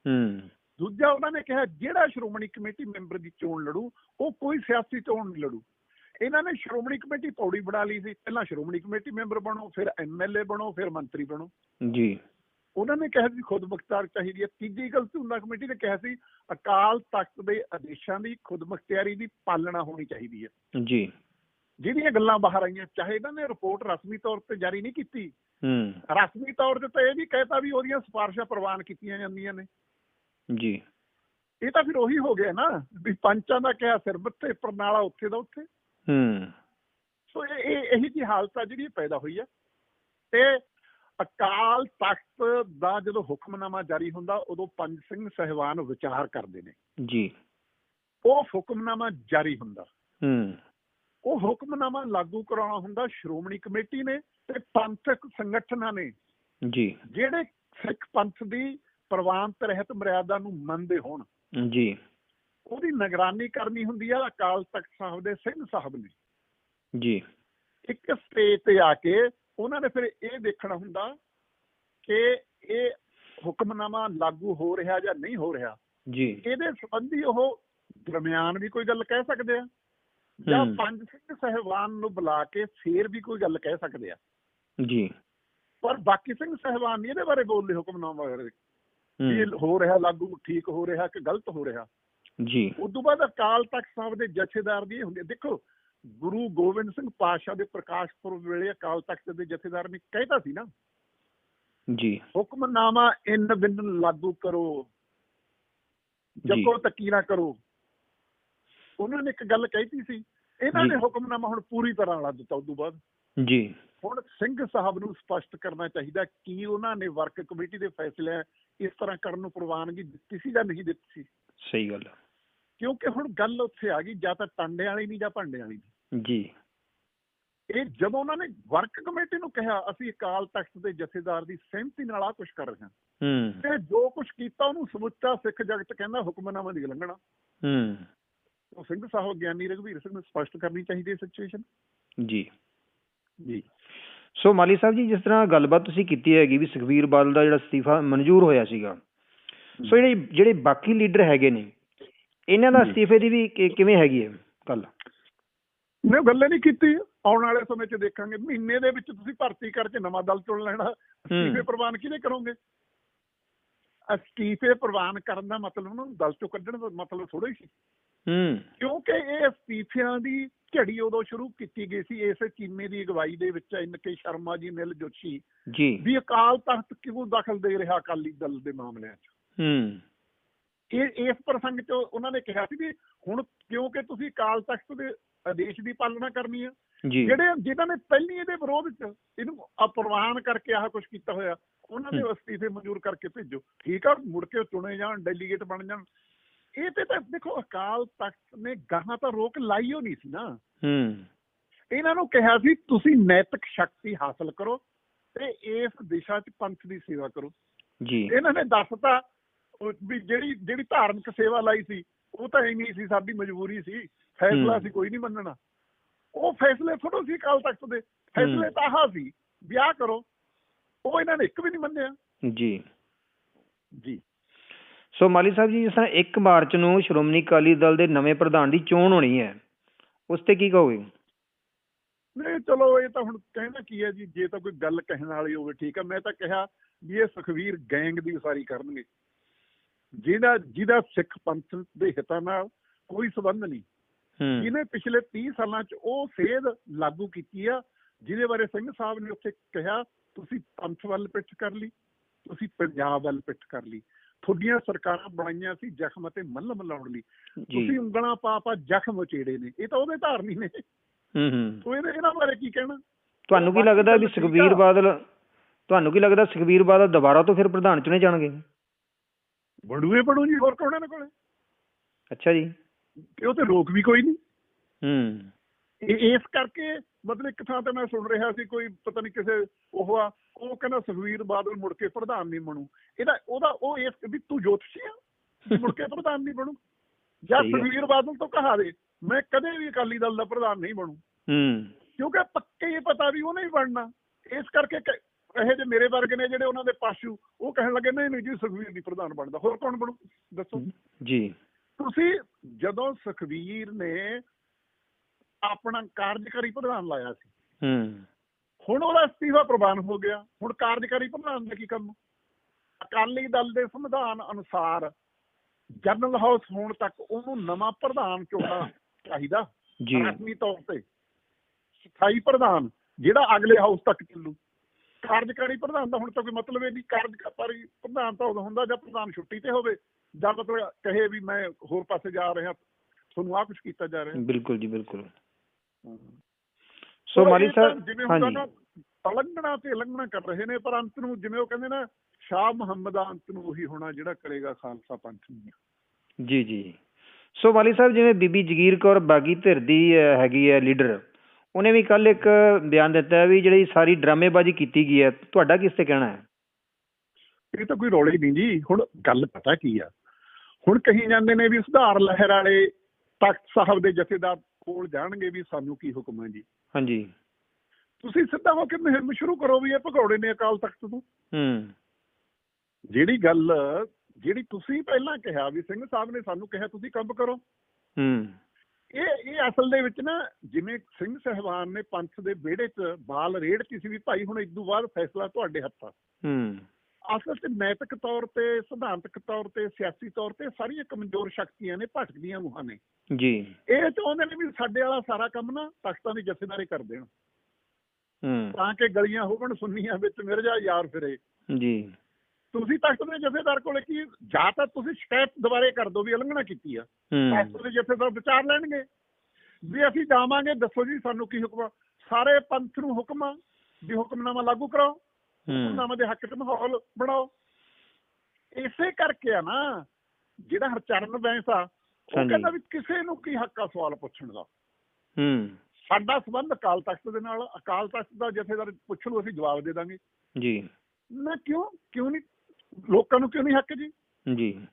ਹੂੰ। ਦੂਜਾ ਉਹਨਾਂ ਨੇ ਕਿਹਾ ਜਿਹੜਾ ਸ਼੍ਰੋਮਣੀ ਕਮੇਟੀ ਮੈਂਬਰ ਦੀ ਚੋਣ ਲੜੂ ਉਹ ਕੋਈ ਸਿਆਸੀ ਚੋਣ ਨਹੀਂ ਲੜੂ। ਇਹਨਾਂ ਨੇ ਸ਼੍ਰੋਮਣੀ ਕਮੇਟੀ ਪੌੜੀ ਬਣਾ ਲਈ ਸੀ। ਪਹਿਲਾਂ ਸ਼੍ਰੋਮਣੀ ਕਮੇਟੀ ਮੈਂਬਰ ਬਣੋ ਫਿਰ ਐਮਐਲਏ ਬਣੋ ਫਿਰ ਮੰਤਰੀ ਬਣੋ। ਜੀ। ਉਹਨਾਂ ਨੇ ਕਿਹਾ ਸੀ ਖੁਦ ਮੁਖਤਾਰ ਚਾਹੀਦੀ ਹੈ। ਤੀਜੀ ਗੱਲ ਝੁੰਦਾ ਕਮੇਟੀ ਨੇ ਕਿਹਾ ਸੀ ਅਕਾਲ ਤਖਤ ਦੇ ਆਦੇਸ਼ਾਂ ਦੀ ਖੁਦ ਮੁਖਤਿਆਰੀ ਦੀ ਪਾਲਣਾ ਹੋਣੀ ਚਾਹੀਦੀ ਹੈ। ਜੀ। ਜਿਹੜੀਆਂ ਗੱਲਾਂ ਬਾਹਰ ਆਈਆਂ ਚਾਹੇ ਇਹਨਾਂ ਨੇ ਰਿਪੋਰਟ ਰਸਮੀ ਤੌਰ ਤੇ ਜਾਰੀ ਨਹੀਂ ਕੀਤੀ ਹੂੰ। ਰਸਮੀ ਤੌਰ ਤੇ ਤਾਂ ਇਹ ਵੀ ਕਹਿਤਾ ਵੀ ਉਹਦੀਆਂ ਸਿਫਾਰਿਸ਼ਾਂ ਪ੍ਰਵਾਨ ਕੀਤੀਆਂ ਜਾਂਦੀਆਂ ਨੇ। ਜੀ। ਇਹ ਤਾਂ ਫਿਰ ਉਹੀ ਹੋ ਗਿਆ ਨਾ ਵੀ ਪੰਚਾਂ ਦਾ ਕਿਹਾ ਸਿਰ ਬੱਤੇ ਪਰਨਾਲਾ ਉੱਥੇ ਦਾ ਉੱਥੇ। ਹੂੰ। ਸੋ ਇਹ ਇਹ ਜੀ ਹਾਲਤ ਆ ਜਿਹੜੀ ਪੈਦਾ ਹੋਈ ਹੈ ਤੇ ਅਕਾਲ ਤਖਤ ਦਾ ਜਦੋਂ ਹੁਕਮਨਾਮਾ ਜਾਰੀ ਹੁੰਦਾ ਉਦੋਂ ਪੰਜ ਸਿੰਘ ਸਹਿਬਾਨ ਵਿਚਾਰ ਕਰਦੇ ਨੇ। ਜੀ। ਉਹ ਹੁਕਮਨਾਮਾ ਜਾਰੀ ਹੁੰਦਾ। ਹੂੰ। ਉਹ ਹੁਕਮਨਾਮਾ ਲਾਗੂ ਕਰਾਉਣਾ ਹੁੰਦਾ ਸ਼੍ਰੋਮਣੀ ਕਮੇਟੀ ਨੇ ਤੇ ਪੰਥਕ ਸੰਗਠਨਾਂ ਨੇ। ਜੀ। ਜਿਹੜੇ ਸਿੱਖ ਪੰਥ ਦੀ ਪ੍ਰਵਾਨਤ ਰਹਿਤ ਮਰਿਆਦਾ ਨੂੰ ਮੰਨਦੇ ਹੋਣ। ਜੀ। ਉਹਦੀ ਨਿਗਰਾਨੀ ਕਰਨੀ ਹੁੰਦੀ ਆ ਅਕਾਲ ਤਖਤ ਸਾਹਿਬ ਦੇ ਸਿੰਘ ਸਾਹਿਬ ਨੇ। ਜੀ। ਇੱਕ ਸਟੇਜ ਤੇ ਆ ਕੇ ਉਹਨਾਂ ਨੇ ਫਿਰ ਇਹ ਦੇਖਣਾ ਹੁੰਦਾ ਕਿ ਇਹ ਹੁਕਮਨਾਮਾ ਲਾਗੂ ਹੋ ਰਿਹਾ ਜਾਂ ਨਹੀਂ ਹੋ ਰਿਹਾ। ਜੀ। ਇਹਦੇ ਸੰਬੰਧੀ ਉਹ ਦਰਮਿਆਨ ਵੀ ਕੋਈ ਗੱਲ ਕਹਿ ਸਕਦੇ ਆ ਜਾਂ। ਪੰਜ ਸਿੰਘ ਸਹਿਬਾਨ ਨੂੰ ਬੁਲਾ ਕੇ ਫੇਰ ਵੀ ਕੋਈ ਗੱਲ ਕਹਿ ਸਕਦੇ ਆ। ਜੀ। ਪਰ ਬਾਕੀ ਸਿੰਘ ਸਹਿਬਾਨ ਨਹੀਂ ਇਹਦੇ ਬਾਰੇ ਬੋਲਦੇ ਹੁਕਮਨਾਮਾ ਬਾਰੇ। ਵੀ ਇਹ ਹੂੰ ਰਿਹਾ ਲਾਗੂ ਠੀਕ ਹੋ ਰਿਹਾ ਕਿ ਗਲਤ ਹੋ ਰਿਹਾ। ਜੀ। ਉਸ ਤੋਂ ਬਾਅਦ ਅਕਾਲ ਤਖਤ ਸਾਹਿਬ ਦੇ ਜਥੇਦਾਰ ਦੀ ਹੁੰਦੀ। ਦੇਖੋ ਗੁਰੂ ਗੋਬਿੰਦ ਸਿੰਘ ਪਾਤਸ਼ਾਹ ਦੇ ਪ੍ਰਕਾਸ਼ ਪੁਰਬ ਵੇਲੇ ਅਕਾਲ ਤਖਤ ਦੇ ਜਥੇਦਾਰ ਨੇ ਕਹਿਤਾ ਸੀ ਨਾ ਜੀ। ਹੁਕਮਨਾਮਾ ਇਨ ਬਿਨ ਲਾਗੂ ਕਰੋ ਜੱਕੋ ਤੱਕੀ ਨਾ ਕਰੋ। ਉਹਨਾਂ ਨੇ ਇੱਕ ਗੱਲ ਕਹਿਤੀ ਸੀ ਇਹਨਾਂ। ਨੇ ਹੁਕਮਨਾਮਾ ਹੁਣ ਪੂਰੀ ਤਰ੍ਹਾਂ ਲਾ ਦਿੱਤਾ ਉਸ ਤੋਂ ਬਾਅਦ। ਜੀ। ਹੁਣ ਸਿੰਘ ਸਾਹਿਬ ਨੂੰ ਸਪਸ਼ਟ ਕਰਨਾ ਚਾਹੀਦਾ ਕੀ ਉਹਨਾਂ ਨੇ ਵਰਕ ਕਮੇਟੀ ਦੇ ਫੈਸਲੇ ਇਸ ਤਰ੍ਹਾਂ ਕਰਨ ਨੂੰ ਪ੍ਰਵਾਨਗੀ ਦਿੱਤੀ ਸੀ ਜਾਂ ਨਹੀਂ ਦਿੱਤੀ ਸੀ। ਸਹੀ ਗੱਲ। ਕਿਉਂਕਿ ਹੁਣ ਗੱਲ ਉੱਥੇ ਆ ਗਈ ਜਾਂ ਤਾਂ ਟਾਂਡੇ ਵਾਲੀ ਨਹੀਂ ਜਾਂ ਭਾਂਡੇ ਵਾਲੀ ਨਹੀਂ। ਜੀ। ਇਹ ਜਦੋਂ ਉਹਨਾਂ ਨੇ ਵਰਕ ਕਮੇਟੀ ਨੂੰ ਕਿਹਾ ਅਸੀਂ ਅਕਾਲ ਤਖਤ ਦੇ ਜਥੇਦਾਰ ਦੀ ਸਹਿਮਤੀ ਨਾਲ ਆ ਕੁਝ ਕਰ ਰਹੇ ਹਾਂ। ਹੂੰ। ਤੇ ਜੋ ਕੁਝ ਕੀਤਾ ਉਹਨੂੰ ਸਮੁੱਚਾ ਸਿੱਖ ਜਗਤ ਕਹਿੰਦਾ ਹੁਕਮਨਾਮਾ ਦੀ ਉਲੰਘਣਾ ਹੂੰ। ਉਹ ਸਿੰਘ ਸਾਹਿਬ ਗਿਆਨੀ ਰਘਵੀਰ ਸਿੰਘ ਨੂੰ ਸਪਸ਼ਟ ਕਰਨੀ ਚਾਹੀਦੀ ਹੈ ਸਿਚੁਏਸ਼ਨ ਜੀ। ਜੀ। ਸੋ ਮਾਲੀ ਸਾਹਿਬ ਜੀ ਜਿਸ ਤਰ੍ਹਾਂ ਗੱਲਬਾਤ ਤੁਸੀਂ ਕੀਤੀ ਹੈਗੀ ਵੀ ਸੁਖਬੀਰ ਬਾਦਲ ਦਾ ਜਿਹੜਾ ਅਸਤੀਫਾ ਮਨਜ਼ੂਰ ਹੋਇਆ ਸੀਗਾ ਸੋ ਜਿਹੜੇ ਜਿਹੜੇ ਬਾਕੀ ਲੀਡਰ ਹੈਗੇ ਨੇ ਇਹਨਾਂ ਦਾ। ਅਸਤੀਫੇ ਦੀ ਵੀ ਕਿਵੇਂ ਹੈਗੀ ਹੈ ਗੱਲ? ਨੇ ਗੱਲੇ ਨਹੀਂ ਕੀਤੀ। ਆਉਣ ਵਾਲੇ ਸਮੇਂ 'ਚ ਦੇਖਾਂਗੇ। ਮਹੀਨੇ ਦੇ ਵਿੱਚ ਤੁਸੀਂ ਭਰਤੀ ਕਰਕੇ ਨਵਾਂ ਦਲ ਚੁਣ ਲੈਣਾ। ਅਸਤੀਫੇ ਪ੍ਰਵਾਨ ਕਿਹਦੇ ਕਰੋਗੇ? ਅਸਤੀਫੇ ਪ੍ਰਵਾਨ ਕਰਨ ਦਾ ਮਤਲਬ ਉਹਨਾਂ ਨੂੰ ਦਲ ਚੋਂ ਕੱਢਣ ਦਾ ਮਤਲਬ ਥੋੜਾ ਹੀ ਸੀ। ਹੂੰ। ਕਿਉਂਕਿ ਇਹ ਅਸਤੀਫਿਆਂ ਦੀ ਝੜੀ ਉਦੋਂ ਸ਼ੁਰੂ ਕੀਤੀ ਗਈ ਸੀ। ਇਸੇ ਚੀਮੇ ਦੀ ਅਗਵਾਈ ਦੇ ਵਿੱਚ ਇਨ ਕੇ ਸ਼ਰਮਾ ਜੀ ਨਿਲ ਜੋਸ਼ੀ ਜੀ। ਵੀ ਅਕਾਲ ਤਖਤ ਕਿਉਂ ਦਖਲ ਦੇ ਰਿਹਾ ਅਕਾਲੀ ਦਲ ਦੇ ਮਾਮਲਿਆਂ 'ਚ? ਹੂੰ। ਇਹ ਇਸ ਪ੍ਰਸੰਗ 'ਚ ਉਹਨਾਂ ਨੇ ਕਿਹਾ ਸੀ ਵੀ ਹੁਣ ਕਿਉਂਕਿ ਤੁਸੀਂ ਕਾਲ ਤਖਤ ਦੇ ਆਦੇਸ਼ ਦੀ ਪਾਲਣਾ ਕਰਨੀ ਆ। ਜਿਹੜੇ ਜਿਨ੍ਹਾਂ ਨੇ ਪਹਿਲੀ ਇਹਦੇ ਵਿਰੋਧ 'ਚ ਇਹਨੂੰ ਅਪਰਵਾਨ ਕਰਕੇ ਆਹ ਕੁਝ ਕੀਤਾ ਹੋਇਆ ਉਹਨਾਂ ਦੇ। ਅਸਤੀਫੇ ਮਨਜ਼ੂਰ ਕਰਕੇ ਭੇਜੋ। ਠੀਕ ਆ ਮੁੜ ਕੇ ਚੁਣੇ ਜਾਣ ਡੈਲੀਗੇਟ ਬਣ ਜਾਣ। ਇਹ ਤੇ ਤਾਂ ਦੇਖੋ ਅਕਾਲ ਤਖਤ ਨੇ ਗਾਹਾਂ ਤਾਂ ਰੋਕ ਲਾਈ ਹੋ ਨਹੀਂ ਸੀ ਨਾ। ਹੂੰ। ਇਹਨਾਂ ਨੂੰ ਕਿਹਾ ਸੀ ਤੁਸੀਂ ਨੈਤਿਕ ਸ਼ਕਤੀ ਹਾਸਲ ਕਰੋ ਤੇ ਇਸ ਦਿਸ਼ਾ 'ਚ ਪੰਥ ਦੀ ਸੇਵਾ ਕਰੋ। ਜੀ। ਇਹਨਾਂ ਨੇ ਦੱਸਤਾ ਵੀ ਜਿਹੜੀ ਜਿਹੜੀ ਧਾਰਮਿਕ ਸੇਵਾ ਲਾਈ ਸੀ ਉਹ ਤਾਂ ਇੰਨੀ ਸੀ ਸਾਡੀ ਮਜਬੂਰੀ ਸੀ। ਫੈਸਲਾ ਹੂੰ। ਸੀ ਕੋਈ ਨਹੀਂ ਮੰਨਣਾ। ਉਹ ਫੈਸਲੇ ਥੋੜੋ ਸੀ ਕਾਲ ਤਖਤ ਦੇ। ਫੈਸਲੇ ਤਾਂ ਆਹ ਸੀ ਵਿਆਹ ਕਰੋ। ਉਹ ਇਹਨਾਂ ਨੇ ਇੱਕ ਵੀ ਨਹੀਂ ਮੰਨਿਆ। ਜੀ। ਜੀ। ਸੋ ਮਾਲੀ ਸਾਹਿਬ ਜੀ ਜਿਸ ਤਰ੍ਹਾਂ 1 ਮਾਰਚ ਨੂੰ ਸ਼੍ਰੋਮਣੀ ਅਕਾਲੀ ਦਲ ਦੇ ਨਵੇਂ ਪ੍ਰਧਾਨ ਦੀ ਚੋਣ ਹੋਣੀ ਹੈ ਉਸ ਤੇ ਕੀ ਕਹੋਗੇ? ਨਹੀਂ ਚਲੋ ਇਹ ਤਾਂ ਹੁਣ ਕਹਿਣਾ ਕੀ ਹੈ ਜੀ ਜੇ ਤਾਂ ਕੋਈ ਗੱਲ ਕਹਿਣ ਵਾਲੀ ਹੋਵੇ ਠੀਕ ਹੈ। ਮੈਂ ਤਾਂ ਕਿਹਾ ਵੀ ਇਹ ਸੁਖਵੀਰ ਗੈਂਗ ਦੀ ਉਸਾਰੀ ਕਰਨਗੇ। ਜਿਹਦਾ ਜਿਹਦਾ ਸਿੱਖ ਪੰਥ ਦੇ ਹਿੱਤਾਂ ਨਾਲ ਕੋਈ ਸਬੰਧ ਨਹੀਂ। ਜਿਹਨੇ ਪਿਛਲੇ 30 ਸਾਲਾਂ 'ਚ ਉਹ ਸੇਧ ਲਾਗੂ ਕੀਤੀ ਆ ਜਿਹਦੇ ਬਾਰੇ ਸਿੰਘ ਸਾਹਿਬ ਨੇ ਉੱਥੇ ਕਿਹਾ ਤੁਸੀਂ ਪੰਥ ਵੱਲ ਪਿੱਠ ਕਰ ਲਈ ਤੁਸੀਂ ਪੰਜਾਬ ਵੱਲ ਪਿੱਠ ਕਰ ਲਈ। ਤੁਹਾਡੀਆਂ ਸਰਕਾਰਾਂ ਬਣਾਈਆਂ ਸੀ ਜ਼ਖਮ ਅਤੇ ਮੱਲਮ ਲਾਉਣ ਲਈ। ਤੁਸੀਂ ਉਂਗਲਾਂ ਪਾ ਪਾ ਜ਼ਖਮ ਉਚੇੜੇ ਨੇ। ਇਹ ਤਾਂ ਉਹਦੇ ਧਾਰਨੀ ਨੇ। ਹੂੰ ਹੂੰ। ਤੋ ਇਹਦੇ ਇਹਨਾਂ ਬਾਰੇ ਕੀ ਕਹਿਣਾ? ਤੁਹਾਨੂੰ ਕੀ ਲੱਗਦਾ ਵੀ ਸੁਖਬੀਰ। ਬਾਦਲ ਤੁਹਾਨੂੰ ਕੀ ਲੱਗਦਾ ਸੁਖਬੀਰ ਬਾਦਲ ਦੁਬਾਰਾ ਤੋਂ ਫਿਰ ਪ੍ਰਧਾਨ ਚੁਣੇ ਜਾਣਗੇ? ਬੜੂਏ ਬੜੂ ਜੀ ਹੋਰ ਕੌਣ ਇਹਨਾਂ ਕੋਲੇ? ਅੱਛਾ ਜੀ। ਤੇ ਉਹ ਤੇ ਰੋਕ ਵੀ ਕੋਈ ਨਹੀਂ। ਹੂੰ। ਇਸ ਕਰਕੇ ਮਤਲਬ ਇੱਕ ਥਾਂ ਤੇ ਮੈਂ ਸੁਣ ਰਿਹਾ ਸੀ ਕੋਈ ਪਤਾ ਨਹੀਂ ਕਿਸੇ ਉਹ ਆ ਉਹ ਕਹਿੰਦਾ ਸੁਖਵੀਰ ਬਾਦਲ ਮੁੜ ਕੇ ਪ੍ਰਧਾਨ ਨਹੀਂ ਬਣੂ। ਇਹਦਾ ਉਹਦਾ ਉਹ ਇਸ ਵੀ ਤੂੰ ਜੋਤਸ਼ੀ ਆ ਮੁੜ ਕੇ ਪ੍ਰਧਾਨ ਨਹੀਂ ਬਣੂ। ਜਾਂ। ਸੁਖਵੀਰ ਬਾਦਲ ਤੋਂ ਕਹਾ ਦੇ ਮੈਂ ਕਦੇ ਵੀ ਅਕਾਲੀ ਦਲ ਦਾ ਪ੍ਰਧਾਨ ਨਹੀਂ ਬਣੂ। ਹੂੰ। ਕਿਉਂਕਿ ਪੱਕੇ ਹੀ ਪਤਾ ਵੀ ਉਹਨੇ ਹੀ ਬਣਨਾ। ਇਸ ਕਰਕੇ ਇਹੋ ਜਿਹੇ ਮੇਰੇ ਵਰਗੇ ਨੇ ਜਿਹੜੇ ਉਹਨਾਂ ਦੇ ਪਾਸ਼ੂ ਉਹ ਕਹਿਣ ਲੱਗੇ ਨਹੀਂ ਨਹੀਂ ਜੀ ਸੁਖਵੀਰ ਨਹੀਂ ਪ੍ਰਧਾਨ ਬਣਦਾ। ਹੋਰ ਕੌਣ ਬਣੂ? ਦੱਸੋ। ਜੀ। ਤੁਸੀਂ ਜਦੋਂ ਸੁਖਵੀਰ ਨੇ ਆਪਣਾ ਕਾਰਜਕਾਰੀ ਪ੍ਰਧਾਨ ਲਾਇਆ ਸੀ ਹੂੰ। ਹੁਣ ਉਹਦਾ ਅਸਤੀਫਾ ਪ੍ਰਵਾਨ ਹੋ ਗਿਆ। ਹੁਣ ਕਾਰਜਕਾਰੀ ਪ੍ਰਧਾਨ ਦਾ ਕੀ ਕੰਮ? ਅਕਾਲੀ ਦਲ ਦੇ ਸੰਵਿਧਾਨ ਅਨੁਸਾਰ ਜਨਰਲ ਹਾਊਸ ਹੋਣ ਤੱਕ ਉਹਨੂੰ ਨਵਾਂ ਪ੍ਰਧਾਨ ਚੁਣਨਾ ਚਾਹੀਦਾ। ਜੀ। ਰਸਮੀ ਤੌਰ ਤੇ ਸਥਾਈ ਪ੍ਰਧਾਨ ਜਿਹੜਾ ਅਗਲੇ ਹਾਊਸ ਤੱਕ ਚੱਲੂ। ਕਾਰਜਕਾਰੀ ਪ੍ਰਧਾਨ ਦਾ ਹੁਣ ਤਾਂ ਕੋਈ ਮਤਲਬ ਹੀ ਨਹੀਂ ਕਾਰਜਕਾਰੀ ਪ੍ਰਧਾਨ ਤਾਂ ਉਦੋਂ ਹੁੰਦਾ ਜਦ ਪ੍ਰਧਾਨ ਛੁੱਟੀ ਤੇ ਹੋਵੇ ਜਾਂ ਮਤਲਬ ਕਹੇ ਵੀ ਮੈਂ ਹੋਰ ਪਾਸੇ ਜਾ ਰਿਹਾ ਤੁਹਾਨੂੰ ਆਹ ਕੁਝ ਕੀਤਾ ਜਾ ਰਿਹਾ। ਬਿਲਕੁਲ ਜੀ ਬਿਲਕੁਲ। ਸੋ ਮਾਲੀ ਇਹ ਸਾਹਿਬ ਹਾਂਜੀ। ਤਲੰਗਣਾ ਤੇ ਲੰਘਣਾ ਕਰ ਰਹੇ ਨੇ ਪਰ ਅੰਤ ਨੂੰ ਜਿਵੇਂ ਉਹ ਕਹਿੰਦੇ ਨਾ ਸ਼ਾਹ ਮੁਹੰਮਦ ਆ, ਅੰਤ ਨੂੰ ਉਹੀ ਹੋਣਾ ਜਿਹੜਾ ਕਰੇਗਾ ਖਾਲਸਾ ਪੰਥ ਨੂੰ। ਜੀ ਜੀ। ਸੋ ਵਾਲੀ ਸਾਹਿਬ ਜਿਵੇਂ ਬੀਬੀ ਜਗੀਰ ਕੌਰ ਬਾਗੀ ਧਿਰ ਦੀ ਹੈਗੀ ਹੈ ਲੀਡਰ ਉਹਨੇ ਵੀ ਕੱਲ ਇੱਕ ਬਿਆਨ ਦਿੱਤਾ ਵੀ ਜਿਹੜੀ ਸਾਰੀ ਡਰਾਮੇਬਾਜ਼ੀ ਕੀਤੀ ਗਈ ਹੈ ਤੁਹਾਡਾ ਕਿਸ ਤੇ ਕਹਿਣਾ ਹੈ? ਇਹ ਤਾਂ ਕੋਈ ਰੌਲੇ ਨਹੀਂ ਜੀ ਹੁਣ ਗੱਲ ਪਤਾ ਕੀ ਆ। ਹੁਣ ਕਹੀ ਜਾਂਦੇ ਨੇ ਵੀ ਸੁਧਾਰ ਲਹਿਰ ਵਾਲੇ ਤਖਤ ਸਾਹਿਬ ਦੇ ਜਥੇਦਾਰ ਕੋਲ ਜਾਣਗੇ ਵੀ ਸਾਨੂੰ ਕੀ ਹੁਕਮ ਹੈ ਜੀ। ਹਾਂਜੀ। ਤੁਸੀਂ ਸਿੱਧਾ ਹੋ ਕੇ ਮੁਹਿੰਮ ਸ਼ੁਰੂ ਕਰੋ ਵੀ ਇਹ ਭਗੌੜੇ ਨੇ ਅਕਾਲ ਤਖਤ ਤੋਂ ਹੂੰ। ਜਿਹੜੀ ਗੱਲ ਜਿਹੜੀ ਤੁਸੀਂ ਪਹਿਲਾਂ ਕਿਹਾ ਵੀ ਸਿੰਘ ਸਾਹਿਬ ਨੇ ਸਾਨੂੰ ਕਿਹਾ ਤੁਸੀਂ ਕੰਮ ਕਰੋ। ਹੂੰ। ਇਹ ਇਹ ਅਸਲ ਦੇ ਵਿੱਚ ਨਾ ਜਿਵੇਂ ਸਿੰਘ ਸਹਿਬਾਨ ਨੇ ਪੰਥ ਦੇ ਵਿਹੜੇ 'ਚ ਬਾਲ ਰੇੜਤੀ ਸੀ ਵੀ ਭਾਈ ਹੁਣ ਇਦੋਂ ਬਾਅਦ ਫੈਸਲਾ ਤੁਹਾਡੇ ਹੱਥਾਂ। ਹੂੰ। ਅਸਲ 'ਚ ਨੈਤਿਕ ਤੌਰ ਤੇ ਸਿਧਾਂਤਕ ਤੌਰ ਤੇ ਸਿਆਸੀ ਤੌਰ ਤੇ ਸਾਰੀਆਂ ਕਮਜ਼ੋਰ ਸ਼ਕਤੀਆਂ ਨੇ ਭਟਕਦੀਆਂ ਰੂਹਾਂ ਨੇ। ਜੀ। ਇਹ ਚਾਹੁੰਦੇ ਨੇ ਵੀ ਸਾਡੇ ਵਾਲਾ ਸਾਰਾ ਕੰਮ ਨਾ ਤਖਤਾਂ ਦੀ ਜਥੇਦਾਰੀ ਕਰ ਦੇਣ। ਹੂੰ। ਤਾਂ ਕਿ ਗਲੀਆਂ ਹੋਵਣ ਸੁੰਨੀਆਂ ਵਿੱਚ ਮਿਰਜਾ ਯਾਰ ਫਿਰੇ। ਜੀ। ਤੁਸੀਂ ਤਖਤ ਦੇ ਜਥੇਦਾਰ ਕੋਲੇ ਕੀ ਜਾਂ ਤਾਂ ਤੁਸੀਂ ਸ਼ਿਕਾਇਤ ਦੁਬਾਰੇ ਕਰ ਦਿਓ ਵੀ ਉਲੰਘਣਾ ਕੀਤੀ ਆ। ਤਖਤ ਦੇ ਜਥੇਦਾਰ ਵਿਚਾਰ ਲੈਣਗੇ। ਵੀ ਅਸੀਂ ਜਾਵਾਂਗੇ ਦੱਸੋ ਜੀ ਸਾਨੂੰ ਕੀ ਹੁਕਮ? ਸਾਰੇ ਪੰਥ ਨੂੰ ਹੁਕਮ ਆ ਵੀ ਹੁਕਮਨਾਮਾ ਲਾਗੂ ਕਰਾਓ ਹੁਕਮਨਾਮੇ ਦੇ ਹੱਕ 'ਚ ਮਾਹੌਲ ਬਣਾਓ। ਇਸੇ ਕਰਕੇ ਆ ਨਾ ਜਿਹੜਾ ਹਰਚਰਨ ਬੈਂਸ ਆ ਉਹ। ਕਹਿੰਦਾ ਵੀ ਕਿਸੇ ਨੂੰ ਕੀ ਹੱਕ ਆ ਸਵਾਲ ਪੁੱਛਣ ਦਾ। ਹੂੰ। ਸਾਡਾ ਸੰਬੰਧ ਅਕਾਲ ਤਖਤ ਦੇ ਨਾਲ ਅਕਾਲ ਤਖਤ ਦਾ ਜਥੇਦਾਰ ਪੁੱਛ ਲਓ ਅਸੀਂ ਜਵਾਬ ਦੇ ਦਾਂਗੇ। ਜੀ। ਨਾ ਕਿਉਂ ਕਿਉਂ ਨਹੀਂ ਲੋਕਾਂ ਨੂੰ ਕਿਉਂ ਨਹੀਂ ਹੱਕ ਜੀ? ਜੀ।